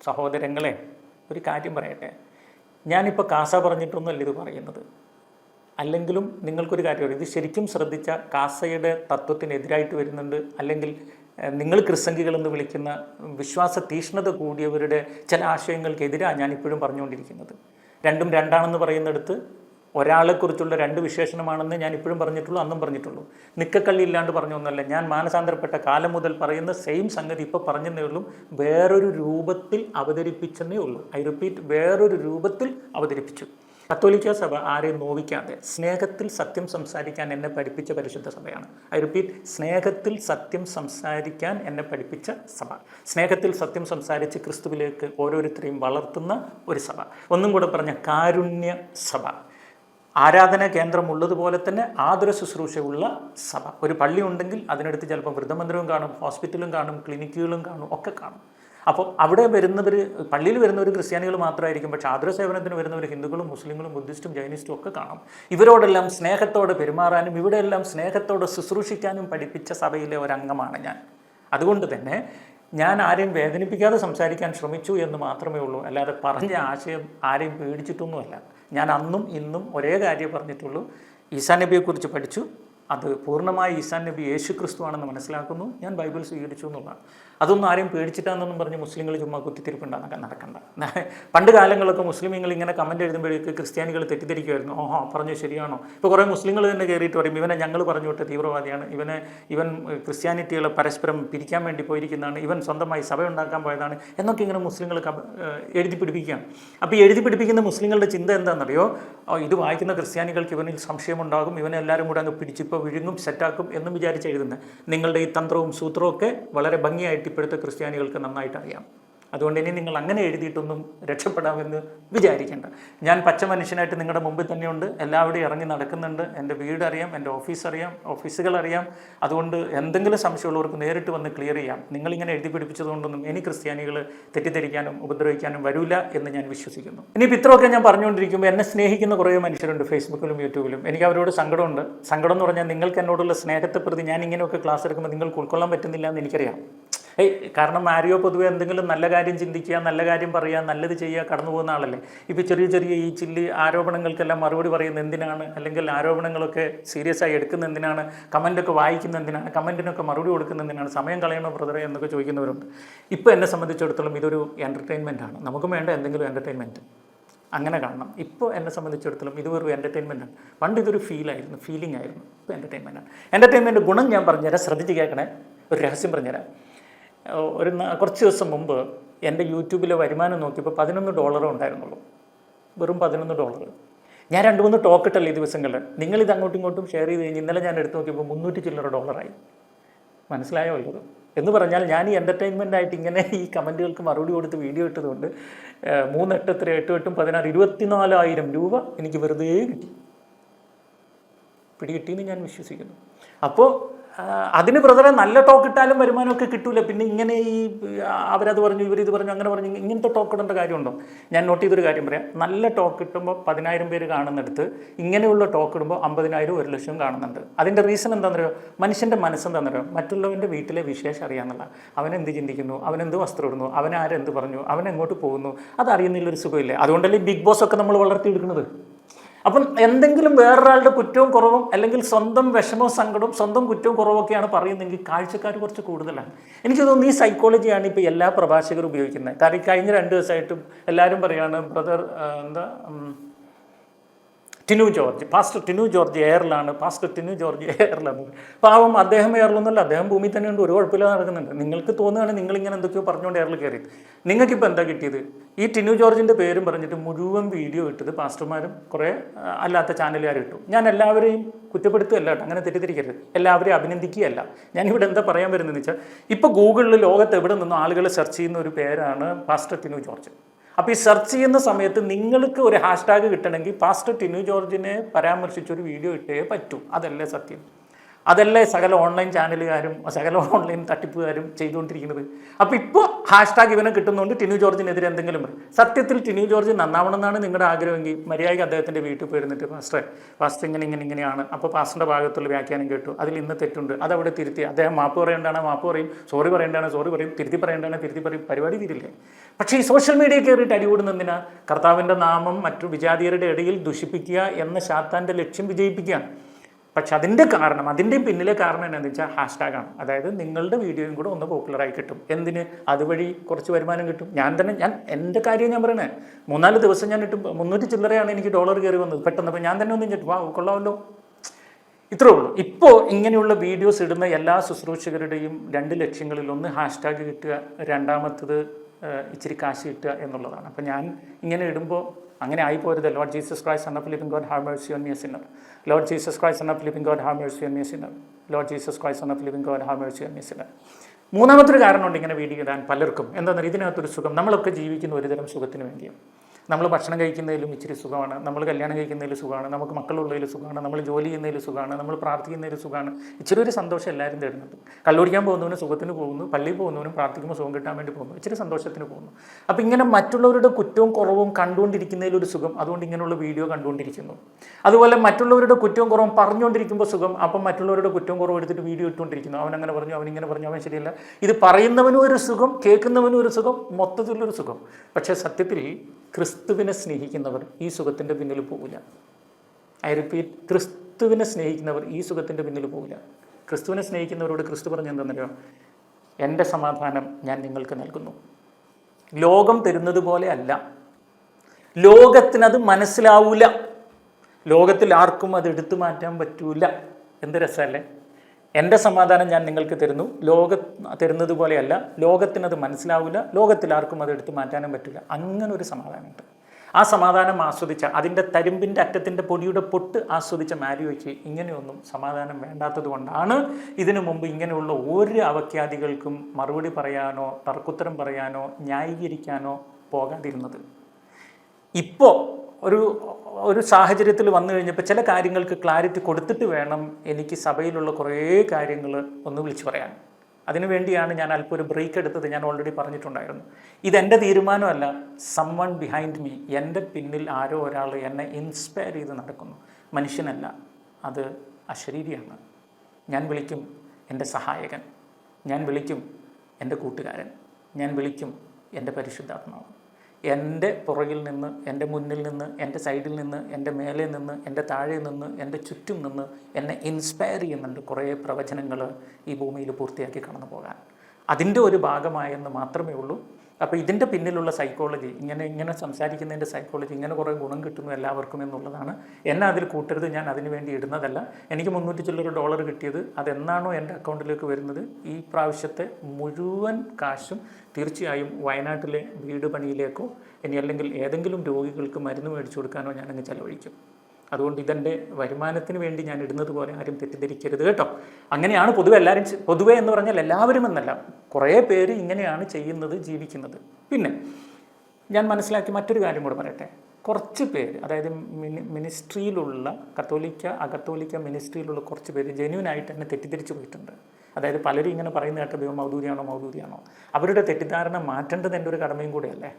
സഹോദരങ്ങളെ ഒരു കാര്യം പറയട്ടെ. ഞാനിപ്പോൾ കാസ പറഞ്ഞിട്ടൊന്നുമല്ല ഇത് പറയുന്നത്. അല്ലെങ്കിലും നിങ്ങൾക്കൊരു കാര്യം ഇത് ശരിക്കും ശ്രദ്ധിച്ച കാസയുടെ തത്വത്തിനെതിരായിട്ട് വരുന്നുണ്ട്. അല്ലെങ്കിൽ നിങ്ങൾ ക്രിസംഗികളെന്ന് വിളിക്കുന്ന വിശ്വാസ തീഷ്ണത കൂടിയവരുടെ ചില ആശയങ്ങൾക്കെതിരാണ് ഞാൻ ഇപ്പോഴും പറഞ്ഞുകൊണ്ടിരിക്കുന്നത്. രണ്ടും രണ്ടാണെന്ന് പറയുന്നിടത്ത് ഒരാളെക്കുറിച്ചുള്ള രണ്ട് വിശേഷണമാണെന്ന് ഞാൻ ഇപ്പോഴും പറഞ്ഞിട്ടുള്ളൂ അന്നും പറഞ്ഞിട്ടുള്ളൂ. നിക്കക്കള്ളി ഇല്ലാണ്ട് പറഞ്ഞൊന്നുമല്ല ഞാൻ മാനസാന്തരപ്പെട്ട കാലം മുതൽ പറയുന്ന സെയിം സംഗതി ഇപ്പോൾ പറഞ്ഞതേ ഉള്ളൂ. വേറൊരു രൂപത്തിൽ അവതരിപ്പിച്ചെന്നേ ഉള്ളൂ. ഐ റിപ്പീറ്റ് വേറൊരു രൂപത്തിൽ അവതരിപ്പിച്ചു. കത്തോലിക്ക സഭ ആരെയും നോവിക്കാതെ സ്നേഹത്തിൽ സത്യം സംസാരിക്കാൻ എന്നെ പഠിപ്പിച്ച പരിശുദ്ധ സഭയാണ്. ഐ റിപ്പീറ്റ് സ്നേഹത്തിൽ സത്യം സംസാരിക്കാൻ എന്നെ പഠിപ്പിച്ച സഭ. സ്നേഹത്തിൽ സത്യം സംസാരിച്ച് ക്രിസ്തുവിലേക്ക് ഓരോരുത്തരെയും വളർത്തുന്ന ഒരു സഭ. ഒന്നും കൂടെ പറഞ്ഞ കാരുണ്യ സഭ. ആരാധന കേന്ദ്രമുള്ളതുപോലെ തന്നെ ആതുര ശുശ്രൂഷയുള്ള സഭ. ഒരു പള്ളി ഉണ്ടെങ്കിൽ അതിനടുത്ത് ചിലപ്പോൾ വൃദ്ധമന്ദിരവും കാണും ഹോസ്പിറ്റലും കാണും ക്ലിനിക്കുകളും കാണും ഒക്കെ കാണും. അപ്പോൾ അവിടെ വരുന്നവർ പള്ളിയിൽ വരുന്നവർ ക്രിസ്ത്യാനികൾ മാത്രമായിരിക്കും പക്ഷേ ആതുര സേവനത്തിന് വരുന്നവർ ഹിന്ദുക്കളും മുസ്ലിങ്ങളും ബുദ്ധിസ്റ്റും ജൈനിസ്റ്റും ഒക്കെ കാണാം. ഇവരോടെല്ലാം സ്നേഹത്തോടെ പെരുമാറാനും ഇവിടെയെല്ലാം സ്നേഹത്തോടെ ശുശ്രൂഷിക്കാനും പഠിപ്പിച്ച സഭയിലെ ഒരംഗമാണ് ഞാൻ. അതുകൊണ്ട് തന്നെ ഞാൻ ആരെയും വേദനിപ്പിക്കാതെ സംസാരിക്കാൻ ശ്രമിച്ചു എന്ന് മാത്രമേ ഉള്ളൂ. അല്ലാതെ പറഞ്ഞ ആശയം ആരെയും പേടിച്ചിട്ടൊന്നുമല്ല. ഞാൻ അന്നും ഇന്നും ഒരേ കാര്യം പറഞ്ഞിട്ടുള്ളൂ. ഈസാ നബിയെക്കുറിച്ച് പഠിച്ചു. അത് പൂർണമായി ഈസാൻ നബി യേശു ക്രിസ്തുവാണെന്ന് മനസ്സിലാക്കുന്നു. ഞാൻ ബൈബിൾ സ്വീകരിച്ചു എന്നുള്ളതാണ്. അതൊന്നും ആരെയും പേടിച്ചിട്ടാണെന്നൊന്നും പറഞ്ഞ് മുസ്ലിങ്ങൾ ചുമ്മാ കുത്തിത്തിരിപ്പുണ്ടാകാൻ നടക്കണ്ട. പണ്ട് കാലങ്ങളൊക്കെ മുസ്ലിങ്ങൾ ഇങ്ങനെ കമന്റ് എഴുതുമ്പോഴേക്ക് ക്രിസ്ത്യാനികൾ തെറ്റിദ്ധരിക്കുമായിരുന്നു ഓഹോ പറഞ്ഞു ശരിയാണോ? ഇപ്പോൾ കുറേ മുസ്ലിങ്ങൾ തന്നെ കയറിയിട്ട് പറയും ഇവനെ ഞങ്ങൾ പറഞ്ഞു വിട്ട തീവ്രവാദിയാണ്. ഇവനെ ഇവൻ ക്രിസ്ത്യാനിറ്റികളെ പരസ്പരം പിരിക്കാൻ വേണ്ടി പോയിരിക്കുന്നതാണ്. ഇവൻ സ്വന്തമായി സഭ ഉണ്ടാക്കാൻ പോയതാണ്. എന്നൊക്കെ ഇങ്ങനെ മുസ്ലിങ്ങൾ എഴുതി പിടിപ്പിക്കുകയാണ്. അപ്പോൾ എഴുതി പിടിപ്പിക്കുന്ന മുസ്ലിങ്ങളുടെ ചിന്ത എന്താണെന്നറിയോ ഇത് വായിക്കുന്ന ക്രിസ്ത്യാനികൾക്ക് ഇവനിൽ സംശയമുണ്ടാകും. ഇവനെ എല്ലാവരും കൂടെ അങ്ങ് പിടിച്ചിപ്പോൾ വിഴുങ്ങും സെറ്റാക്കും എന്നും വിചാരിച്ച് എഴുതുന്നത് നിങ്ങളുടെ ഈ തന്ത്രവും സൂത്രവും ഒക്കെ വളരെ ഭംഗിയായിട്ട് ഇപ്പോഴത്തെ ക്രിസ്ത്യാനികൾക്ക് നന്നായിട്ട് അറിയാം അതുകൊണ്ട് ഇനി നിങ്ങൾ അങ്ങനെ എഴുതിയിട്ടൊന്നും രക്ഷപ്പെടാമെന്ന് വിചാരിക്കേണ്ട. ഞാൻ പച്ച മനുഷ്യനായിട്ട് നിങ്ങളുടെ മുമ്പിൽ തന്നെയുണ്ട്. എല്ലാവരുടെയും ഇറങ്ങി നടക്കുന്നുണ്ട്. എന്റെ വീട് അറിയാം എന്റെ ഓഫീസ് അറിയാം ഓഫീസുകൾ അറിയാം അതുകൊണ്ട് എന്തെങ്കിലും സംശയമുള്ളവർക്ക് നേരിട്ട് വന്ന് ക്ലിയർ ചെയ്യാം. നിങ്ങളിങ്ങനെ എഴുതി പിടിപ്പിച്ചതുകൊണ്ടൊന്നും ഇനി ക്രിസ്ത്യാനികൾ തെറ്റിദ്ധരിക്കാനും ഉപദ്രവിക്കാനും വരില്ല എന്ന് ഞാൻ വിശ്വസിക്കുന്നു. ഇനി ഇത്രയൊക്കെ ഞാൻ പറഞ്ഞുകൊണ്ടിരിക്കുമ്പോൾ എന്നെ സ്നേഹിക്കുന്ന കുറേ മനുഷ്യരുണ്ട് ഫേസ്ബുക്കിലും യൂട്യൂബിലും. എനിക്ക് അവരോട് സങ്കടമുണ്ട്. സങ്കടം എന്ന് പറഞ്ഞാൽ നിങ്ങൾക്ക് എന്നോടുള്ള സ്നേഹത്തെ പ്രതി ഞാൻ ഇങ്ങനെയൊക്കെ ക്ലാസ് എടുക്കുമ്പോൾ നിങ്ങൾക്ക് ഉൾക്കൊള്ളാൻ പറ്റുന്നില്ല എന്ന് എനിക്കറിയാം. ഏയ് കാരണം മാരിയോ പൊതുവെ എന്തെങ്കിലും നല്ല കാര്യം ചിന്തിക്കുക നല്ല കാര്യം പറയുക നല്ലത് ചെയ്യുക കടന്നു പോകുന്ന ആളല്ലേ. ഇപ്പോൾ ചെറിയ ചെറിയ ഈ ചില്ലി ആരോപണങ്ങൾക്കെല്ലാം മറുപടി പറയുന്ന എന്തിനാണ്? അല്ലെങ്കിൽ ആരോപണങ്ങളൊക്കെ സീരിയസ് ആയി എടുക്കുന്ന എന്തിനാണ്? കമന്റൊക്കെ വായിക്കുന്ന എന്തിനാണ്? കമന്റിനൊക്കെ മറുപടി കൊടുക്കുന്ന എന്തിനാണ്? സമയം കളയണോ ബ്രദറെ എന്നൊക്കെ ചോദിക്കുന്നവരുണ്ട്. ഇപ്പോൾ എന്നെ സംബന്ധിച്ചിടത്തോളം ഇതൊരു എന്റർടൈൻമെന്റ് ആണ്. നമുക്കും വേണ്ട എന്തെങ്കിലും എന്റർടൈൻമെന്റ് അങ്ങനെ കാണണം. ഇപ്പോൾ എന്നെ സംബന്ധിച്ചിടത്തോളം ഇത് ഒരു എന്റർടൈൻമെന്റ് ആണ്. പണ്ട് ഇതൊരു ഫീലായിരുന്നു ഫീലിംഗ് ആയിരുന്നു. ഇപ്പോൾ എന്റർടൈൻമെന്റ് ആണ്. എന്റർടൈൻമെന്റ് ഗുണം ഞാൻ പറഞ്ഞുതരാം. ശ്രദ്ധിച്ച് കേൾക്കണേ. ഒരു രഹസ്യം പറഞ്ഞുതരാം. ഒരു കുറച്ച് ദിവസം മുമ്പ് എന്റെ യൂട്യൂബിലെ വരുമാനം നോക്കിയപ്പോൾ പതിനൊന്ന് ഡോളറേ ഉണ്ടായിരുന്നുള്ളൂ. വെറും പതിനൊന്ന് ഡോളർ ഞാൻ രണ്ട് മൂന്ന് ടോക്ക് ഇട്ടല്ലേ ഈ ദിവസങ്ങളിൽ. നിങ്ങളിത് അങ്ങോട്ടും ഇങ്ങോട്ടും ഷെയർ ചെയ്ത് കഴിഞ്ഞ് ഇന്നലെ ഞാൻ എടുത്ത് നോക്കിയപ്പോൾ മുന്നൂറ്റി ചില്ലറ ഡോളറായി. മനസ്സിലായോ ഉള്ളത് എന്ന് പറഞ്ഞാൽ ഞാൻ ഈ എന്റർടൈൻമെന്റ് ആയിട്ട് ഇങ്ങനെ ഈ കമന്റുകൾക്ക് മറുപടി കൊടുത്ത് വീഡിയോ ഇട്ടതുകൊണ്ട് മൂന്ന് എട്ട് എത്ര എട്ട് എട്ടും പതിനാറ് ഇരുപത്തിനാലായിരം രൂപ എനിക്ക് വെറുതെ കിട്ടി. പിടികിട്ടിയെന്ന് ഞാൻ വിശ്വസിക്കുന്നു. അപ്പോൾ അതിന് ബ്രദറെ നല്ല ടോക്ക് ഇട്ടാലും വരുമാനമൊക്കെ കിട്ടൂല. പിന്നെ ഇങ്ങനെ ഈ അവരത് പറഞ്ഞു ഇവരിത് പറഞ്ഞു അങ്ങനെ പറഞ്ഞു ഇങ്ങനത്തെ ടോക്ക് ഇടേണ്ട കാര്യമുണ്ടോ? ഞാൻ നോട്ട് ചെയ്തൊരു കാര്യം പറയാം. നല്ല ടോക്ക് ഇട്ടുമ്പോൾ പതിനായിരം പേര് കാണുന്നിടത്ത് ഇങ്ങനെയുള്ള ടോക്ക് ഇടുമ്പോൾ അമ്പതിനായിരം ഒരു ലക്ഷം കാണുന്നുണ്ട്. അതിന്റെ റീസൺ എന്താണെന്നറിയോ മനുഷ്യന്റെ മനസ്സെന്താണെന്നറിയോ മറ്റുള്ളവന്റെ വീട്ടിലെ വിശേഷം അറിയാമെന്നുള്ള അവനെന്ത് ചിന്തിക്കുന്നു? അവനെന്ത് വസ്ത്രം ഇടുന്നു? അവൻ ആരെന്ത് പറഞ്ഞു? അവൻ എങ്ങോട്ട് പോകുന്നു? അതറിയുന്നില്ലൊരു സുഖമില്ലേ? അതുകൊണ്ടല്ലേ ബിഗ് ബോസ് ഒക്കെ നമ്മൾ വളർത്തിയെടുക്കുന്നത്. അപ്പം എന്തെങ്കിലും വേറൊരാളുടെ കുറ്റവും കുറവും അല്ലെങ്കിൽ സ്വന്തം വിഷമവും സങ്കടവും സ്വന്തം കുറ്റവും കുറവൊക്കെയാണ് പറയുന്നതെങ്കിൽ കാഴ്ചക്കാർ കുറച്ച് കൂടുതലാണ്. എനിക്ക് തോന്നുന്നു ഈ സൈക്കോളജിയാണ് ഇപ്പോൾ എല്ലാ പ്രഭാഷകരും ഉപയോഗിക്കുന്നത്. കാരണം കഴിഞ്ഞ രണ്ട് ദിവസമായിട്ടും എല്ലാവരും പറയുകയാണ് ബ്രദർ എന്താ Tinu George pastor Tinu George എയറിലാണ് പാസ്റ്റർ ടിനു ജോർജ് എയറിലാണ്. പാവം അദ്ദേഹം എയറിലൊന്നുമല്ല അദ്ദേഹം ഭൂമി തന്നെയുണ്ട് ഒരു കുഴപ്പമില്ലാതെ നടക്കുന്നുണ്ട്. നിങ്ങൾക്ക് തോന്നുകയാണ് നിങ്ങളിങ്ങനെ എന്തൊക്കെയോ പറഞ്ഞുകൊണ്ട് എയറിൽ കയറി നിങ്ങൾക്കിപ്പോൾ എന്താ കിട്ടിയത്? ഈ ടിനു ജോർജിന്റെ പേരും പറഞ്ഞിട്ട് മുഴുവൻ വീഡിയോ ഇട്ടത് പാസ്റ്റർമാരും കുറേ അല്ലാത്ത ചാനലുകാർ ഇട്ടു. ഞാൻ എല്ലാവരെയും കുറ്റപ്പെടുത്തുകയല്ല അങ്ങനെ തെറ്റിദ്ധരിക്കരുത്. എല്ലാവരെയും അഭിനന്ദിക്കുകയല്ല. ഞാനിവിടെ എന്താ പറയാൻ വരുന്നതെന്ന് വെച്ചാൽ ഇപ്പോൾ ഗൂഗിളിൽ ലോകത്ത് എവിടെ നിന്നും ആളുകൾ സെർച്ച് ചെയ്യുന്ന ഒരു പേരാണ് പാസ്റ്റർ ടിനു ജോർജ്. അപ്പോൾ ഈ സെർച്ച് ചെയ്യുന്ന സമയത്ത് നിങ്ങൾക്ക് ഒരു ഹാഷ്ടാഗ് കിട്ടണമെങ്കിൽ പാസ്റ്റർ ടിനു ജോർജിനെ പരാമർശിച്ചൊരു വീഡിയോ ഇട്ടേ പറ്റൂ. അതല്ലേ സത്യം. അതല്ലേ സകല ഓൺലൈൻ ചാനലുകാരും സകല ഓൺലൈൻ തട്ടിപ്പുകാരും ചെയ്തുകൊണ്ടിരിക്കുന്നത്. അപ്പോൾ ഇപ്പോൾ ഹാഷ്ടാഗ് ഇവനെ കിട്ടുന്നതുകൊണ്ട് ടിനു ജോർജിനെതിരെ എന്തെങ്കിലും സത്യത്തിൽ ടിനു ജോർജ് നന്നാവണം എന്നാണ് നിങ്ങളുടെ ആഗ്രഹമെങ്കിൽ മര്യാദയ്ക്ക് അദ്ദേഹത്തിന്റെ വീട്ടിൽ പോയിരുന്നിട്ട് പാസ്റ്ററെ പാസ്റ്റർ ഇങ്ങനെ ഇങ്ങനെ ഇങ്ങനെയാണ്. അപ്പോൾ പാസ്റ്ററിന്റെ ഭാഗത്തുള്ള വ്യാഖ്യാനം കേട്ടു. അതിൽ ഇന്ന് തെറ്റുണ്ട്. അതവിടെ തിരുത്തി. അദ്ദേഹം മാപ്പ് പറയേണ്ടതാണ് മാപ്പ് പറയും. സോറി പറയേണ്ടതാണ് സോറി പറയും. തിരുത്തി പറയേണ്ടതാണ് തിരുത്തി പറയും. പരിപാടി തീരില്ലേ? പക്ഷേ ഈ സോഷ്യൽ മീഡിയ കയറിയിട്ട് അടികൂടുന്നതിനാ കർത്താവിന്റെ നാമം മറ്റു വിജാതീയരുടെ ഇടയിൽ ദുഷിപ്പിക്കുക എന്ന ശാത്താന്റെ ലക്ഷ്യം വിജയിപ്പിക്കുകയാണ്. പക്ഷെ അതിന്റെ കാരണം അതിന്റെ പിന്നിലെ കാരണം എന്താണെന്ന് വെച്ചാൽ ഹാഷ്ടാഗാണ് അതായത് നിങ്ങളുടെ വീഡിയോയും കൂടെ ഒന്ന് പോപ്പുലറായി കിട്ടും. എന്തിന്? അതുവഴി കുറച്ച് വരുമാനം കിട്ടും. ഞാൻ തന്നെ ഞാൻ എന്റെ കാര്യം ഞാൻ പറയണേ. മൂന്നാൽ ദിവസം ഞാൻ ഇട്ട് മുന്നൂറ്റി ചില്ലറയാണ് എനിക്ക് ഡോളർ കയറി വന്നത്. പെട്ടെന്ന് അപ്പോൾ ഞാൻ തന്നെ ഒന്നും ചിട്ടു വാ കൊള്ളാമല്ലോ. ഇത്രേ ഉള്ളൂ. ഇപ്പോൾ ഇങ്ങനെയുള്ള വീഡിയോസ് ഇടുന്ന എല്ലാ ശുശ്രൂഷകരുടെയും രണ്ട് ലക്ഷ്യങ്ങളിൽ ഒന്ന് ഹാഷ്ടാഗ് കിട്ടുക രണ്ടാമത്തത് ഇച്ചിരി കാശ് കിട്ടുക എന്നുള്ളതാണ്. അപ്പോൾ ഞാൻ ഇങ്ങനെ ഇടുമ്പോൾ അങ്ങനെ ആയിപ്പോരുത് Lord Jesus Christ son of living God have mercy on me sinner Lord Jesus Christ son of living God have mercy on me sinner Lord Jesus Christ son of living God have mercy on me sinner മൂന്നാമത്തെ ഒരു കാരണമുണ്ട് ഇങ്ങനെ video ഇടാൻ പലർക്കും. എന്താണെന്ന് ഇതിനകത്തൊരു സുഖം. നമ്മളൊക്കെ ജീവിക്കുന്ന ഒരുതരം സുഖത്തിന് വേണ്ടിയാണ്. നമ്മൾ ഭക്ഷണം കഴിക്കുന്നതിലും ഇച്ചിരി സുഖമാണ്. നമ്മൾ കല്യാണം കഴിക്കുന്നതിൽ സുഖമാണ്. നമുക്ക് മക്കളുള്ളതിൽ സുഖമാണ്. നമ്മൾ ജോലി ചെയ്യുന്നതിൽ സുഖമാണ്. നമ്മൾ പ്രാർത്ഥിക്കുന്നതിൽ സുഖമാണ്. ഇച്ചിരി ഒരു സന്തോഷം എല്ലാവരും തരുന്നുണ്ട് കള്ളുടിക്കാൻ പോകുന്നവന് സുഖത്തിന് പോകുന്നു. പള്ളിയിൽ പോകുന്നവനും പ്രാർത്ഥിക്കുമ്പോൾ സുഖം കിട്ടാൻ വേണ്ടി പോകുന്നു. ഇച്ചിരി സന്തോഷത്തിന് പോകുന്നു. അപ്പോൾ ഇങ്ങനെ മറ്റുള്ളവരുടെ കുറ്റവും കുറവും കണ്ടുകൊണ്ടിരിക്കുന്നതിൽ ഒരു സുഖം അതുകൊണ്ട് ഇങ്ങനെയുള്ള വീഡിയോ കണ്ടുകൊണ്ടിരിക്കുന്നു. അതുപോലെ മറ്റുള്ളവരുടെ കുറ്റവും കുറവും പറഞ്ഞുകൊണ്ടിരിക്കുമ്പോൾ സുഖം. അപ്പം മറ്റുള്ളവരുടെ കുറ്റവും കുറവും എടുത്തിട്ട് വീഡിയോ ഇട്ടുകൊണ്ടിരിക്കുന്നു. അവൻ അങ്ങനെ പറഞ്ഞു അവൻ ഇങ്ങനെ പറഞ്ഞു അവൻ ശരിയല്ല. ഇത് പറയുന്നവനും ഒരു സുഖം കേൾക്കുന്നവനും ഒരു സുഖം മൊത്തത്തിലൊരു സുഖം. പക്ഷേ സത്യത്തിൽ ക്രിസ്തുവിനെ സ്നേഹിക്കുന്നവർ ഈ സുഖത്തിന്റെ പിന്നിൽ പോകില്ല ഐ റിപ്പീറ്റ് ക്രിസ്തുവിനെ സ്നേഹിക്കുന്നവർ ഈ സുഖത്തിന്റെ പിന്നിൽ പോകില്ല ക്രിസ്തുവിനെ സ്നേഹിക്കുന്നവരോട് ക്രിസ്തു പറഞ്ഞ എന്താണെന്നറിയോ? എന്റെ സമാധാനം ഞാൻ നിങ്ങൾക്ക് നൽകുന്നു. ലോകം തരുന്നത് പോലെ അല്ല. ലോകത്തിനത് മനസ്സിലാവൂല. ലോകത്തിൽ ആർക്കും അത് എടുത്തു മാറ്റാൻ പറ്റൂല. എന്ത് രസമല്ലേ? എന്റെ സമാധാനം ഞാൻ നിങ്ങൾക്ക് തരുന്നു. ലോക തരുന്നത് പോലെയല്ല ലോകത്തിനത് മനസ്സിലാവില്ല ലോകത്തിൽ ആർക്കും അത് എടുത്തു മാറ്റാനും പറ്റില്ല. അങ്ങനെ ഒരു സമാധാനമുണ്ട്. ആ സമാധാനം ആസ്വദിച്ച അതിന്റെ തരുമ്പിന്റെ അറ്റത്തിന്റെ പൊടിയുടെ പൊട്ട് ആസ്വദിച്ച മാരിയോയ്ക്ക് ഇങ്ങനെയൊന്നും സമാധാനം വേണ്ടാത്തത് കൊണ്ടാണ് ഇതിനു മുമ്പ് ഇങ്ങനെയുള്ള ഒരു അവഖ്യാതികൾക്കും മറുപടി പറയാനോ തർക്കുത്തരം പറയാനോ ന്യായീകരിക്കാനോ പോകാതിരുന്നത്. ഇപ്പോൾ ഒരു ഒരു സാഹചര്യത്തിൽ വന്നു കഴിഞ്ഞപ്പോൾ ചില കാര്യങ്ങൾക്ക് ക്ലാരിറ്റി കൊടുത്തിട്ട് വേണം എനിക്ക് സഭയിലുള്ള കുറേ കാര്യങ്ങൾ ഒന്ന് വിളിച്ചു പറയാൻ. അതിനുവേണ്ടിയാണ് ഞാൻ അല്പം ഒരു ബ്രേക്ക് എടുത്തത്. ഞാൻ ഓൾറെഡി പറഞ്ഞിട്ടുണ്ടായിരുന്നു. ഇതെന്റെ തീരുമാനമല്ല. സം വൺ ബിഹൈൻഡ് മീ എന്റെ പിന്നിൽ ആരോ ഒരാൾ എന്നെ ഇൻസ്പയർ ചെയ്ത് നടക്കുന്നു. മനുഷ്യനല്ല. അത് അശരീരിയാണ്. ഞാൻ വിളിക്കും എന്റെ സഹായകൻ. ഞാൻ വിളിക്കും എന്റെ കൂട്ടുകാരൻ. ഞാൻ വിളിക്കും എന്റെ പരിശുദ്ധാത്മാവ്. എന്റെ പുറകിൽ നിന്ന് എന്റെ മുന്നിൽ നിന്ന് എന്റെ സൈഡിൽ നിന്ന് എന്റെ മേലെ നിന്ന് എന്റെ താഴെ നിന്ന് എന്റെ ചുറ്റും നിന്ന് എന്നെ ഇൻസ്പയർ ചെയ്യുന്നുണ്ട് കുറേ പ്രവചനങ്ങൾ ഈ ഭൂമിയിൽ പൂർത്തിയാക്കി കടന്നു പോകാൻ അതിന്റെ ഒരു ഭാഗമായെന്ന് മാത്രമേ ഉള്ളൂ. അപ്പോൾ ഇതിന്റെ പിന്നിലുള്ള സൈക്കോളജി ഇങ്ങനെ ഇങ്ങനെ സംസാരിക്കുന്നതിന്റെ സൈക്കോളജി ഇങ്ങനെ കുറേ ഗുണം കിട്ടുന്നു എല്ലാവർക്കും എന്നുള്ളതാണ്. എന്നെ അതിൽ കൂട്ടരുത് ഞാൻ അതിന് വേണ്ടി ഇടുന്നതല്ല. എനിക്ക് മുന്നൂറ്റി ചില്ലറ ഡോളർ കിട്ടിയത് അതെന്നാണോ എന്റെ അക്കൗണ്ടിലേക്ക് വരുന്നത്? ഈ പ്രാവശ്യത്തെ മുഴുവൻ കാശും തീർച്ചയായും വയനാട്ടിലെ വീട് പണിയിലേക്കോ ഇനി അല്ലെങ്കിൽ ഏതെങ്കിലും രോഗികൾക്ക് മരുന്ന് മേടിച്ചു കൊടുക്കാനോ ഞാനങ്ങ് ചെലവഴിക്കും. അതുകൊണ്ട് ഇതെന്റെ വരുമാനത്തിന് വേണ്ടി ഞാൻ ഇടുന്നത് പോലെ ആരും തെറ്റിദ്ധരിക്കരുത് കേട്ടോ. അങ്ങനെയാണ് പൊതുവെ എല്ലാവരും പൊതുവേ എന്ന് പറഞ്ഞാൽ എല്ലാവരും എന്നല്ല കുറേ പേര് ഇങ്ങനെയാണ് ചെയ്യുന്നത് ജീവിക്കുന്നത്. പിന്നെ ഞാൻ മനസ്സിലാക്കി മറ്റൊരു കാര്യം കൂടെ പറയട്ടെ. കുറച്ച് പേര് അതായത് മിനി മിനിസ്ട്രിയിലുള്ള കത്തോലിക്ക അകത്തോലിക്ക മിനിസ്ട്രിയിലുള്ള കുറച്ച് പേര് ജെന്യൂനായിട്ട് തന്നെ തെറ്റിദ്ധരിച്ചു പോയിട്ടുണ്ട്. അതായത് പലരും ഇങ്ങനെ പറയുന്ന കേട്ട ദൈവം മൗദൂരിയാണോ മൗദൂരിയാണോ അവരുടെ തെറ്റിദ്ധാരണ മാറ്റേണ്ടത് എന്റെ ഒരു കടമയും കൂടെയല്ലേ?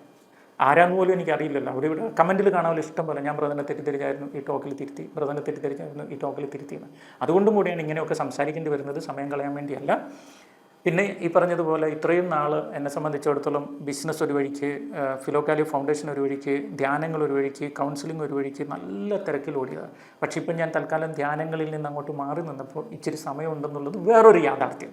ആരാന്ന് പോലും എനിക്കറിയില്ലല്ലോ. ഇവിടെ കമന്റിൽ കാണാൻ ഇഷ്ടം പോലെ ഞാൻ ബ്രദറിനെ തെറ്റിദ്ധരിച്ചായിരുന്നു ഈ ടോക്കിൽ തിരുത്തി ബ്രദറിനെ തെറ്റിദ്ധരിച്ചായിരുന്നു ഈ ടോക്കിൽ തിരുത്തിയെന്ന്. അതുകൊണ്ടും കൂടിയാണ് ഇങ്ങനെയൊക്കെ സംസാരിക്കേണ്ടി വരുന്നത് സമയം കളയാൻ വേണ്ടിയല്ല. പിന്നെ ഈ പറഞ്ഞതുപോലെ ഇത്രയും നാൾ എന്നെ സംബന്ധിച്ചിടത്തോളം ബിസിനസ് ഒരു വഴിക്ക് ഫിലോക്കാലി ഫൗണ്ടേഷൻ ഒരു വഴിക്ക് ധ്യാനങ്ങൾ ഒരു വഴിക്ക് കൗൺസിലിംഗ് ഒരു വഴിക്ക് നല്ല തിരക്കിൽ ഓടിയതാണ്. പക്ഷേ ഇപ്പം ഞാൻ തൽക്കാലം ധ്യാനങ്ങളിൽ നിന്ന് അങ്ങോട്ട് മാറി നിന്നപ്പോൾ ഇച്ചിരി സമയമുണ്ടെന്നുള്ളത് വേറൊരു യാഥാർത്ഥ്യം.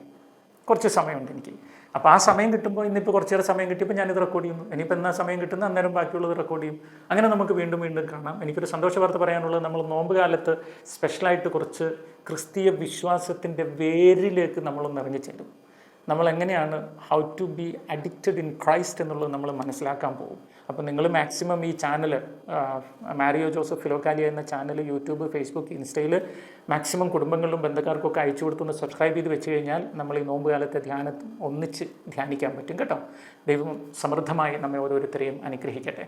കുറച്ച് സമയമുണ്ട് എനിക്ക്. അപ്പോൾ ആ സമയം കിട്ടുമ്പോൾ ഇന്നിപ്പോൾ കുറച്ചേറെ സമയം കിട്ടിയപ്പോൾ ഞാനിത് റെക്കോർഡ് ചെയ്യുന്നു. ഇനിയിപ്പോൾ എന്നാ സമയം കിട്ടുന്ന അന്നേരം ബാക്കിയുള്ളത് റെക്കോർഡ് ചെയ്യും. അങ്ങനെ നമുക്ക് വീണ്ടും വീണ്ടും കാണാം. എനിക്കൊരു സന്തോഷ വാർത്ത പറയാനുള്ളത് നമ്മൾ നോമ്പ് കാലത്ത് സ്പെഷ്യലായിട്ട് കുറച്ച് ക്രിസ്തീയ വിശ്വാസത്തിന്റെ വേരിലേക്ക് നമ്മളൊന്ന് ചെല്ലും. നമ്മൾ എങ്ങനെയാണ് how to be addicted in Christ എന്നുള്ളത് നമ്മൾ മനസ്സിലാക്കാൻ പോകും. അപ്പോൾ നിങ്ങൾ മാക്സിമം ഈ ചാനൽ മാരിയോ ജോസഫ് ഫിലോക്കാലിയ എന്ന ചാനൽ യൂട്യൂബ് ഫേസ്ബുക്ക് ഇൻസ്റ്റയിൽ മാക്സിമം കുടുംബങ്ങളിലും ബന്ധുക്കാർക്കൊക്കെ അയച്ചു കൊടുത്തൊന്ന് സബ്സ്ക്രൈബ് ചെയ്ത് വെച്ച് കഴിഞ്ഞാൽ നമ്മൾ ഈ നോമ്പ് കാലത്തെ ധ്യാനം ഒന്നിച്ച് ധ്യാനിക്കാൻ പറ്റും കേട്ടോ. ദൈവം സമൃദ്ധമായി നമ്മെ ഓരോരുത്തരെയും അനുഗ്രഹിക്കട്ടെ.